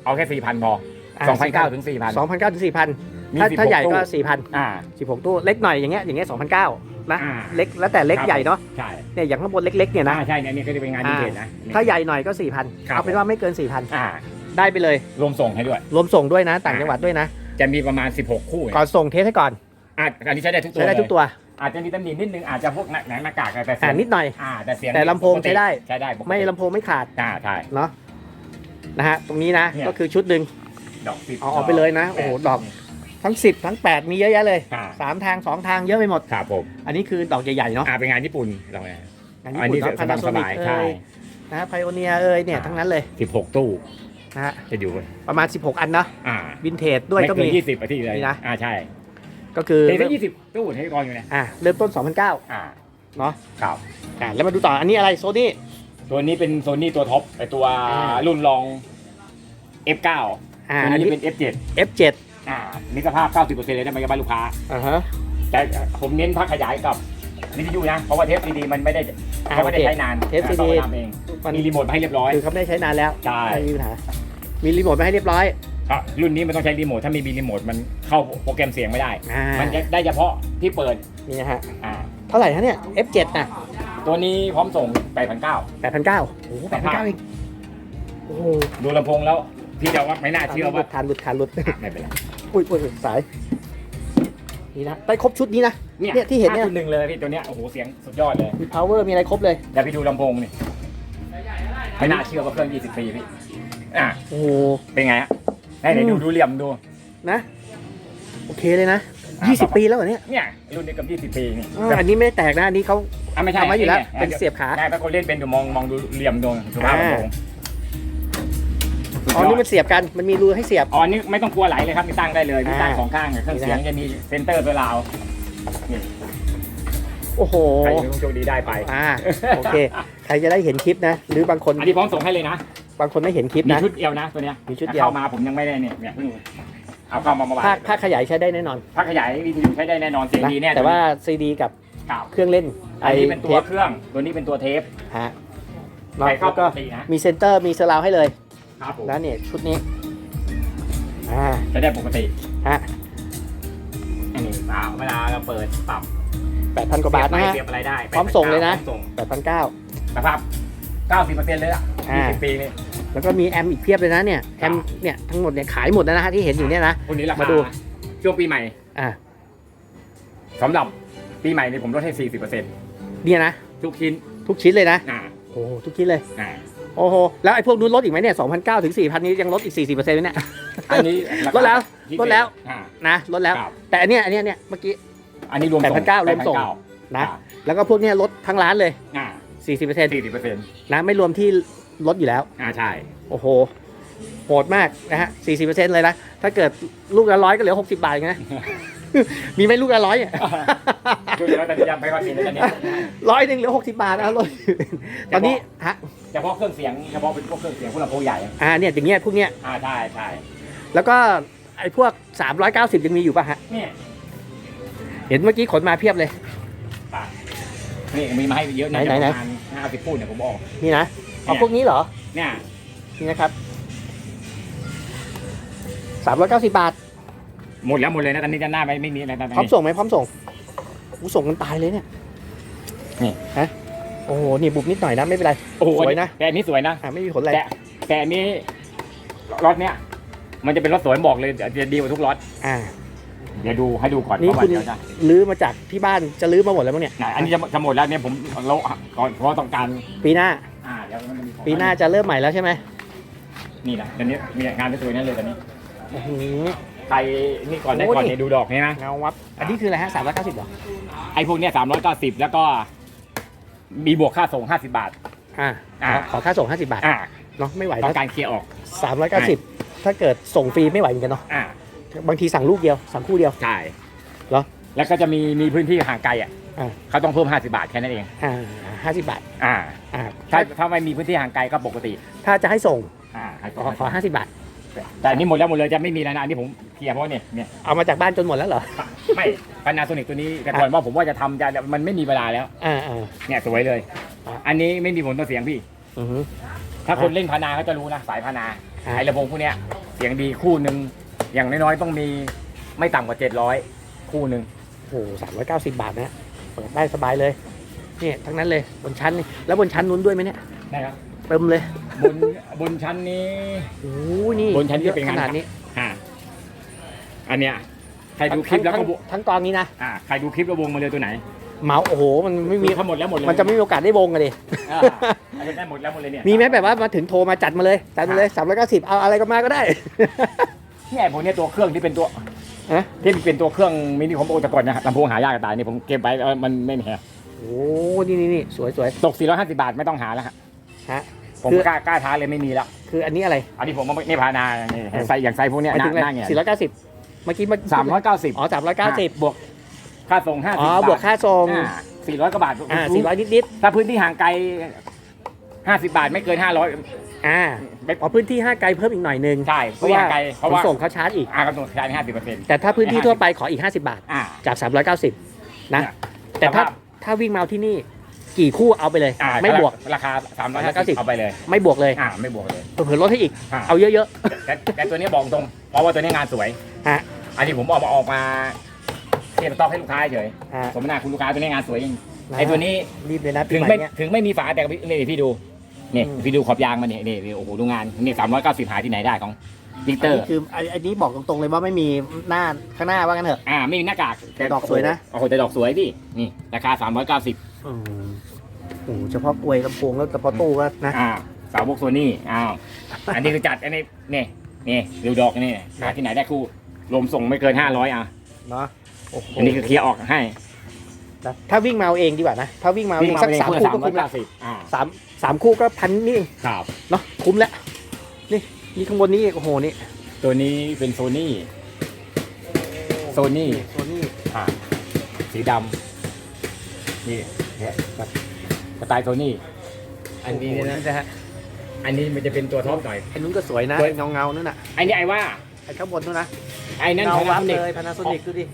Speaker 2: เอาแค่สี่พันพอ
Speaker 1: อะ
Speaker 2: สองพันเก้าถึงสี่พัน
Speaker 1: 2,009ถึง4,000
Speaker 2: มี
Speaker 1: ถ้า
Speaker 2: 16
Speaker 1: ถ้าใหญ่ก็
Speaker 2: ตู้
Speaker 1: 4,000
Speaker 2: อ่า
Speaker 1: 16ตู้เล็กหน่อยอย่างเงี้ยอย่างเงี้ย2,009นะ
Speaker 2: อ่า
Speaker 1: เล็กแล้วแต่เล็ก
Speaker 2: ครับ
Speaker 1: ใหญ่เนาะ
Speaker 2: ใช่
Speaker 1: เนี่ยอย่างข้างบนเล็กๆเนี่ยนะ
Speaker 2: อ่าใช่เนี่ยอันนี้ก็จะเป็นงานดีเทลนะ
Speaker 1: ถ้าใหญ่หน่อยก็4,000
Speaker 2: ครับ
Speaker 1: เอาเป็นว่าไม่เกิน
Speaker 2: อ่า
Speaker 1: 4,000ได้ไปเลย
Speaker 2: รวมส่งให้ด้วย
Speaker 1: รวมส่งด้วยนะ ต่างจังหวัดด้วยนะ
Speaker 2: จะมีประมาณ 16 คู่
Speaker 1: ก่อนส่งเทสให้ก่อน
Speaker 2: อ่าอันนี้ใช้ได้ทุกตัว
Speaker 1: ใช้ได้ทุกตัว
Speaker 2: อาจจะมีตำหนินิดนึงอาจจะพวกหนังหน้ากากแต่เสี
Speaker 1: อ่าย
Speaker 2: ง
Speaker 1: นิดหน่อย
Speaker 2: อ่าแต่เสียง
Speaker 1: แต่ลำโพงใช้ได้
Speaker 2: ใช้ได้ปกติ
Speaker 1: ไม่ลำโพงไม่ขาด
Speaker 2: อ่าใช่
Speaker 1: เนาะนะฮะตรงนี้นะ
Speaker 2: เนี่ย
Speaker 1: ก็คือชุดหนึ่ง
Speaker 2: ดอกสิบ
Speaker 1: เอาออกไปเลยนะโอ้โหดอก ทั้ง 10 ทั้ง 8 มีเยอะแยะเลย
Speaker 2: อ่า
Speaker 1: สามทางสองทางเยอะไปหมด
Speaker 2: ครับผม
Speaker 1: อันนี้คือดอกใหญ่ๆเนาะ
Speaker 2: อ่าเป็นงานญี่ปุ่นเราไง
Speaker 1: อัน
Speaker 2: อันนี้
Speaker 1: นี้
Speaker 2: สบายสบายๆ
Speaker 1: เอ่
Speaker 2: ใช่
Speaker 1: ยนะไพโอเนียเอ้ยเนี่ย
Speaker 2: อ่า
Speaker 1: ทั้งนั้นเลย
Speaker 2: 16ตู้
Speaker 1: นะฮะ
Speaker 2: จะอยู่
Speaker 1: ประมาณ 16 อันเนาะ
Speaker 2: อ่า
Speaker 1: วินเทจด้วยก็
Speaker 2: ไม่
Speaker 1: มี
Speaker 2: เกินยี่สิบอาทิตย์เลย
Speaker 1: มีนะ
Speaker 2: อ่าใช่
Speaker 1: ก็คือ
Speaker 2: เทสยี่สิบตู้ให้กองอยู่เนี่ย
Speaker 1: อ่าเริ่มต้น 2009
Speaker 2: อ่า
Speaker 1: เนาะ
Speaker 2: ครับ
Speaker 1: อ่าแล้วมาดูต่ออันนี้อะไรโซนี่
Speaker 2: ตัวนี้เป็นโซนี่ตัวท็อปไอตัว
Speaker 1: อ่า
Speaker 2: รุ่นรอง F9
Speaker 1: อ่า
Speaker 2: ตัว
Speaker 1: อัน
Speaker 2: นี้
Speaker 1: นี้
Speaker 2: เป็น F7
Speaker 1: F7
Speaker 2: อ่านี่สภาพ 90%เลยได้ไหมกับบ้านลูกค้า
Speaker 1: อ่าฮะ
Speaker 2: แต่ผมเน้นพักขยายกับวิทยุนะ เพราะว่าเทปซีดีมันไม่ได้
Speaker 1: อ่า
Speaker 2: เขาไม่ได้
Speaker 1: โอเค
Speaker 2: ใช้นาน
Speaker 1: เทป CD
Speaker 2: ขาทำเอง
Speaker 1: มัน
Speaker 2: มีรีโมทมาให้เรียบร้อย
Speaker 1: คือเขาไม่ได้ใช้นานแล้ว
Speaker 2: ใช่
Speaker 1: ไม่มีปัญหามีรีโมทมาให้เรียบร้อย
Speaker 2: ครับรุ่นนี้มันต้องใช้รีโมทถ้าไม่มีรีโมทมันเข้าโปรแกรมเสียงไม่ได้
Speaker 1: อ่า
Speaker 2: มันจะได้เฉพาะที่เปิด
Speaker 1: นี่นะฮะ
Speaker 2: อ่า
Speaker 1: เท่าไหร่ฮะเนี่ย F7 น่ะ
Speaker 2: ตัวนี้พร้อมส่ง8,900
Speaker 1: 8,900โอ้โห8,900เองโอ้โห
Speaker 2: ดูลำโพงแล้ว พี่จะว่าไม่น่าเชื่อ
Speaker 1: หลุ
Speaker 2: ว่า
Speaker 1: ดทานหลุดทานหลุด
Speaker 2: อะไม่เป็นไร
Speaker 1: อุ้ยอุ้ยสาย นี่นะได้ครบชุดนี้นะ
Speaker 2: เนี่ย
Speaker 1: เนี่ยที่เห็นเนี่ย
Speaker 2: 5.1หนึ่งเลยพี่ตัวเนี้ยโอ้โหเสียงสุดยอดเลย
Speaker 1: มี power มีอะไรครบเลย
Speaker 2: เดี๋ยวพี่ดูลำโพงนี่ไม่น่าเชื่อว่าเครื่อง 20 ปีพี่ อะ
Speaker 1: โอ้โห
Speaker 2: เป็นไงฮะ ให้เดี๋ยวดูดูเหลี่ยมดู
Speaker 1: นะ โอเคเลยนะ
Speaker 2: อ่า
Speaker 1: 20ปีแล้วเหรอเนี่ย
Speaker 2: เนี่ยรุ่นนี้กับ20 ปีนี่
Speaker 1: อ่าอันนี้ไม่ได้แตกนะอันนี้เขา
Speaker 2: อะไม่ใช่
Speaker 1: ทำไว้อยู่แล้ว
Speaker 2: ไเป็
Speaker 1: นเสียบขา
Speaker 2: ได้ถ้าคนเล่นเป็นดูมองมองดูเหลี่ยมดูสุภาพลำโพงสุด
Speaker 1: อ๋อย
Speaker 2: อ
Speaker 1: นี่
Speaker 2: ด
Speaker 1: มันเสียบกันมันมีรูให้เสียบ
Speaker 2: อ๋อนี่ไม่ต้องกลัวไหลเลยครับมีตั้งได้เลยมีตั้ง
Speaker 1: อ่า
Speaker 2: สองข้างเครื่องเสียงจะมีเซนเตอร์ตัวราวนี่
Speaker 1: โอ้โห
Speaker 2: ใครเป็นผู้โชคดีได้ไป
Speaker 1: อ่าโอเค ใครจะได้เห็นคลิปนะ หรือบางคน
Speaker 2: อันนี้พร้อมส่งให้เลยนะ
Speaker 1: บางคนไม่เห็นคลิป
Speaker 2: มี
Speaker 1: นะ
Speaker 2: ชุดเดียวนะตัวเนี้ย
Speaker 1: มีชุดเดียว
Speaker 2: เข้ามาผมยังไม่ได้เนี่ยเนี่ยเพิ่งเอาเข้ามาเมื่อวาน
Speaker 1: ภาคภาคขยายใช้ได้แน่นอน
Speaker 2: ถ้าขยายวิทยุใช้ได้แน่นอนเสียง
Speaker 1: นะ
Speaker 2: ดีแน่
Speaker 1: แต่ว่าซีดีกับ
Speaker 2: ครับ
Speaker 1: เครื่องเล่น
Speaker 2: อันนี้เป็นตัว
Speaker 1: ทป
Speaker 2: เครื่องตัวนี้เป็นตัวเทป
Speaker 1: ฮะ
Speaker 2: ใส่เข้า
Speaker 1: แล้วก็
Speaker 2: ปกตินะ
Speaker 1: มีเซนเตอร์มีเซอร์ราวให้เลย
Speaker 2: ครับผม
Speaker 1: นะเนี่ยชุดนี้อ่า
Speaker 2: จะได้ปกติ
Speaker 1: ฮะ
Speaker 2: อันนี้เปล่าเวลาเราเปิดปรับ
Speaker 1: แปดพันกว่าบาทนะฮะ
Speaker 2: เสียบอะไรได้
Speaker 1: พร้อมส่งเลยนะ
Speaker 2: พร้อมส่ง
Speaker 1: แปดพันเก้า
Speaker 2: สภาพ90%เลยล่ะ
Speaker 1: อ่า
Speaker 2: 20 ปีนี่
Speaker 1: แล้วก็มีแอมอีกเพียบเลยนะเนี่ยแอมเนี่ยทั้งหมดเนี่ยขายหมดแล้วนะฮะที่เห็นอยู่เนี่ยนะ
Speaker 2: พวกนี้ราคา
Speaker 1: มาดู
Speaker 2: ช่วงปีใหม่
Speaker 1: อ่า
Speaker 2: สำหรับปีใหม่นี่ผมลดให้40%
Speaker 1: เนี่ยนะ
Speaker 2: ทุกชิ้น
Speaker 1: ทุกชิ้นเลยนะ
Speaker 2: อ่า
Speaker 1: โอ้โหทุกชิ้นเลย
Speaker 2: อ่า
Speaker 1: โอ้โหแล้วไอ้พวกนู้นลดอีกไหมเนี่ยสองพันเก้าถึงสี่พันนี้ยังลดอีกสี่สิบเปอร์เซ็นต์เนี่ย
Speaker 2: อันนี้ราคา
Speaker 1: ลดแล้ว
Speaker 2: พิเศษ
Speaker 1: ลดแล้ว
Speaker 2: อ่า
Speaker 1: นะลดแล้ว
Speaker 2: ครับ
Speaker 1: แต่อันเนี้ยอันเนี้ยเนี่ยเมื่อกี้
Speaker 2: อันนี้รวมส่ง
Speaker 1: 8,900รวมส่ง
Speaker 2: 8,900
Speaker 1: นะ
Speaker 2: อ่า
Speaker 1: แล้วก็พวกเนี้ยลดทั้งร้านเลย
Speaker 2: อ่า
Speaker 1: สี่สิบเปอร์เซ็นต์
Speaker 2: 40%
Speaker 1: นะไม่รวมที่ ลดอยู่แล้ว
Speaker 2: อ่าใช่
Speaker 1: โอ้โหโหดมากนะฮะสี่สิบเปอร์เซ็นต์เลยนะ ถ้าเกิดลูกละร้อยก็เหลือหกสิบบาทเองนะมีไหมลูกละร้อยอะ
Speaker 2: ดูแล้วแต่ยังไม่ค่อยมีนะตอนนี้
Speaker 1: ร้อยหนึ่งเหลือหกสิบบาทนะลดตอนนี้ฮะ
Speaker 2: เฉพาะเครื่องเสียงเฉพาะเป็นพวกเครื่องเสียงพวกลำโพงใหญ่
Speaker 1: อ่าเนี่ยอย่างเงี้ยพวกเนี้ย
Speaker 2: อ่าใช่ใช่
Speaker 1: แล้วก็ไอ้พวก390ยังมีอยู่ป่ะฮะ
Speaker 2: เนี่ย
Speaker 1: เห็นเมื่อกี้ขนมาเพียบเลย
Speaker 2: อะนี่มีมาให้เยอะนะ
Speaker 1: ไหนไหน
Speaker 2: ประมาณห้าสิบพูดเนี่ยผมบอก
Speaker 1: นี่นะ เอา
Speaker 2: เนี่ย
Speaker 1: พวกนี้เหรอ
Speaker 2: เนี่ย
Speaker 1: นี่นะครับ390บาท
Speaker 2: หมดแล้วหมดเลยนะตอนนี้จะหน้าไม่ไม่มีอะไรตอน
Speaker 1: พร้อม
Speaker 2: นี้
Speaker 1: ส่งไหมพร้อมส่งกูส่งกันตายเลยเนี่ย
Speaker 2: นี่
Speaker 1: ฮะ โอ้โห นี่บุบนิดหน่อยนะไม่เป็นไร
Speaker 2: โอ้โห
Speaker 1: สวยนะ
Speaker 2: แต่อันนี้สวยนะ
Speaker 1: อ่าไม่มีผลอะไร
Speaker 2: แต่แต่อันนี้รถเนี้ยมันจะเป็นรถสวยบอกเลยเดี๋ยวจะดีกว่าทุกรถ
Speaker 1: อ่า
Speaker 2: เดี๋ยวดูให้ดูก่อน
Speaker 1: นี่
Speaker 2: เพราะว่า
Speaker 1: คุณ
Speaker 2: เดี๋ยวจะ
Speaker 1: ลื้อมาจากที่บ้านจะลื้อมาหมดแล้วมั้งเนี่ย
Speaker 2: ไหนอันนี้จะจะหมดแล้วเนี่ยผมเราก่อนเพราะว่าต้องการ
Speaker 1: ปีหน้า
Speaker 2: อ่าเดี๋ยวมันจะมีของ
Speaker 1: ปีหน้าจะเริ่มใหม่แล้วใช่ไหม
Speaker 2: นี่นะตอนนี้มีงานสวยๆนั่นเลยตอนนี้
Speaker 1: อื้อหือ
Speaker 2: ใครนี่ก่อนได้
Speaker 1: โอ้
Speaker 2: ก่อน
Speaker 1: นี่
Speaker 2: เนี่ยดูดอกนี่นะ
Speaker 1: เงาวับอันนี้คืออะไรฮะสามร้อยเก้าสิบหรอ
Speaker 2: ไอ้พวกเนี้ยสามร้อยเก้าสิบแล้วก็มีบวกค่าส่งห้าสิบบาท
Speaker 1: อ่า
Speaker 2: อ่า
Speaker 1: ขอขอค่าส่งห้าสิบบาท
Speaker 2: อ่า
Speaker 1: เนาะไม่ไหว
Speaker 2: ต้อง
Speaker 1: นะ
Speaker 2: การเคลียร์ออก
Speaker 1: สามร้อยเก้าสิบถ้าเกิดส่งฟรีไม่ไหวเหมือนกันเนาะ
Speaker 2: อ่า
Speaker 1: บางทีสั่งลูกเดียวสั่งคู่เดียว
Speaker 2: ใช่
Speaker 1: เหรอ
Speaker 2: แล้วก็จะมีมีพื้นที่ห่างไกลอะ
Speaker 1: อ่า
Speaker 2: เขาต้องเพิ่มห้าสิบาทแค่นั้นเอง
Speaker 1: อ่าห้าสิบบาท
Speaker 2: อ่า
Speaker 1: อ่า
Speaker 2: ถ้า
Speaker 1: ถ้า
Speaker 2: ถ้าไม่มีพื้นที่ห่างไกลก็ปกติ
Speaker 1: ถ้าจะให้ส่ง
Speaker 2: อ่าให้
Speaker 1: ข
Speaker 2: ส่ง
Speaker 1: อขอห้าสิบบาท
Speaker 2: แต่อันนี้หมดแล้วหมดเลยจะไม่มีแล้วนะอันนี้ผมเคลียร์เพราะว่าเนี่ยเนี่ย
Speaker 1: เอามาจากบ้านจนหมดแล้วเหรอ
Speaker 2: ไม่พานาโซนิกตัวนี้แต่ก่อนว่าผมว่าจะทำจะมันไม่มีเวลาแล้ว
Speaker 1: อ่าอ่า
Speaker 2: เนี่ยสวยเลย
Speaker 1: อะ
Speaker 2: อันนี้ไม่มีผลต่อเสียงพี่
Speaker 1: อือฮึ
Speaker 2: ถ้าคนเล่นพานาเขาจะรู้นะสายพานา
Speaker 1: อะ
Speaker 2: ไอ้ระบบพวกเนี้ยเสียงดีคู่หนึ่งอย่างน้อยๆต้องมีไม่ต่ำกว่าเจ็ดร้อยคู่หนึ่ง
Speaker 1: โอ้โหสามร้อยเก้าสิบบาทนะ เปิดได้สบายเลยเนี่ยทั้งนั้นเลยบนชั้นนี่แล้วบนชั้นนู้นด้วยไหมเนี่ย
Speaker 2: นะครับ
Speaker 1: เต็มเลย
Speaker 2: บนบนชั้นนี้
Speaker 1: โอ้โหนี่
Speaker 2: บนชั้นที่เป็น
Speaker 1: ข
Speaker 2: งาน
Speaker 1: นาดนี้
Speaker 2: อ่าอันเนี้ยใครดูคลิปแล้วก็
Speaker 1: ทั้ง
Speaker 2: บว
Speaker 1: ทั้งกองนี้นะ
Speaker 2: อ่าใครดูคลิปแล้ววงมาเลยตัวไหน
Speaker 1: เหมาโอ้โหมันไม่มี
Speaker 2: มี ทั้งหมดแล้วหมดเลย
Speaker 1: มันจะไม่มีโอกาสได้วงกันดิ
Speaker 2: อ่าอันนี้ได้หมดแล้วหมดเลยเนี่ย
Speaker 1: มีไหมแบบว่ามาถึงโทรมาจัดมาเลยจัดมาเลยสามร้อยเก้าสิบเอาอะไรก็มาก็ได้
Speaker 2: เนี่ยพวกเนี้ยตัวเครื่องที่เป็นตัว
Speaker 1: ฮะ
Speaker 2: ที่เป็นตัวเครื่องมินิของโอตะกอนนะครับลำโพงหายากกระตายนี่ผมเก็บไว้เออมันไม่แพง
Speaker 1: โอ้นี่นี่นี่สวยสวย
Speaker 2: ตก 450 บาทไม่ต้องหาแล้วฮะ
Speaker 1: ฮะ
Speaker 2: ผม
Speaker 1: คือ
Speaker 2: กล้ากล้าท้าเลยไม่มีแล้ว
Speaker 1: คืออันนี้อะไร
Speaker 2: อันนี้ผมมาไม่พานานี่ไซส์อย่างไซส์พวกเนี้ย
Speaker 1: หมาย
Speaker 2: ห
Speaker 1: ถึ
Speaker 2: น้าง
Speaker 1: อะไร
Speaker 2: หน้าเงี้ย
Speaker 1: สี่ร้อยเก้าสิบเมื่อกี้เมื่อ
Speaker 2: สามร้อยเก้าสิบ
Speaker 1: อ๋อสามร้อยเก้าสิบบ
Speaker 2: วกค่าส่งห้า
Speaker 1: อ๋
Speaker 2: สิ
Speaker 1: อบวกค่าส่ง
Speaker 2: สี่ร้อยกว่าบาท
Speaker 1: อ่าสี่ร้อยนิดนิด
Speaker 2: ถ้าพื้นที่ห่างไกลห้าสิบบาทไม่เกินห้าร้ อย
Speaker 1: ๆอ่าอ๋อพื้นที่ห้าไกลเพิ่มอีกหน่อยนึง
Speaker 2: ใช่
Speaker 1: เพ
Speaker 2: พื้
Speaker 1: ราะ
Speaker 2: นที่
Speaker 1: ว่า
Speaker 2: ห่างไกลเพ
Speaker 1: ข
Speaker 2: ราะ
Speaker 1: น
Speaker 2: ว่า
Speaker 1: ส่งเขาชาร์จอีก
Speaker 2: อ่ากำหนดใช้ห้าสิบเปอร์เซ็นต์
Speaker 1: แต่ถ้าพื้นที่ทั่วไปขออีก 50 บาท
Speaker 2: อ่า
Speaker 1: จาก 390 นะ
Speaker 2: เนี่ย
Speaker 1: แต่ถ้า
Speaker 2: แต่ว่า
Speaker 1: ถ้าวิ่งมาที่นี่กี่คู่เอาไปเลย
Speaker 2: อ่า
Speaker 1: ไม่บวก
Speaker 2: ราคาสามร้อยห้าสิบ
Speaker 1: 390
Speaker 2: เอาไปเลย
Speaker 1: ไม่บวกเลย
Speaker 2: อ่าไม่บวกเลย
Speaker 1: เผื่อๆลดให้อีก
Speaker 2: อ่า
Speaker 1: เอาเยอะ
Speaker 2: แต่แต่ตัวนี้บอกตรงเพราะว่าตัวนี้งานสวย
Speaker 1: ๆฮะ
Speaker 2: อันนี้ผมเอามาออกมาเทียบสต็อกให้ลูกค้าเฉย
Speaker 1: ฮะ
Speaker 2: สมนาคุณลูกค้าตัวนี้งานสวยจริง
Speaker 1: นะ
Speaker 2: ไอ้ตัวนี้
Speaker 1: รีบเลยนะปี
Speaker 2: ถึง
Speaker 1: ใหม่
Speaker 2: ไม่
Speaker 1: เนี้ย
Speaker 2: ถึงไม่มีฝาแต่นี่พี่ดู นี่
Speaker 1: อืม
Speaker 2: พี่ดูขอบยางมันนี่นี่นี่โอ้โหดูงานนี่สามร้อยเก้าสิบหาที่ไหนได้ของดิกเตอ
Speaker 1: อัน
Speaker 2: ร์
Speaker 1: นี้คือไอ้ไอ้นี้บอกตรงๆเลยว่าไม่มีหน้าข้างหน้าว่ากันเถอะ
Speaker 2: อ่าไม่มีหน้ากาก
Speaker 1: แต่ดอกสวยนะ
Speaker 2: โอ้โหแต่ดอกสวยดินี่ราคาสามร้อยเก้าสิบ
Speaker 1: อืมโอ้โหเฉพาะกลวยลำโพงแล้วเฉพาะตู้ก็นะ
Speaker 2: อ่าสาวบกโซนี่อ้าวอันนี้คือจัดอันนี้นี่นี่ดูดอกนี่หาที่ไหนได้คู่รวมส่งไม่เกินห้าร้อยอะ
Speaker 1: เนาะโอ้โห
Speaker 2: อันนี้คือเคลียร์ออกให้
Speaker 1: นะถ้าวิ่งมาเอาเองดีกว่านะ ถ้าวิ่งมาเอาเองสักสามคู่
Speaker 2: สาม
Speaker 1: ก็
Speaker 2: ร้อย
Speaker 1: คุ้มละ
Speaker 2: เก้าสิบอ่า
Speaker 1: สามสามคู่ก็พันนี่เอง
Speaker 2: ครับ
Speaker 1: เนาะคุ้มแล้วนี่นี่ข้างบนนี่โอ้โหนี่
Speaker 2: ตัวนี้เป็นโซนี่โซนี่
Speaker 1: โซนี่
Speaker 2: อ่าสีดำนี่เนี่ยสไตล์โซนี่อันนี้เนี่ยนะ
Speaker 1: นะฮะ
Speaker 2: อันนี้มันจะเป็นตัวท็อปหน่อย
Speaker 1: ไอ้นู้นก็สวยนะ
Speaker 2: สวย
Speaker 1: เงาเงาๆนั่นน่ะ
Speaker 2: ไอ้นี่ไอ้ว่า
Speaker 1: ไอ้ข้างบนนู้นนะ
Speaker 2: ไอ้นั่น
Speaker 1: เงา
Speaker 2: พานา
Speaker 1: วับ
Speaker 2: โซนิก
Speaker 1: เลยพานาโซนิกดูดิ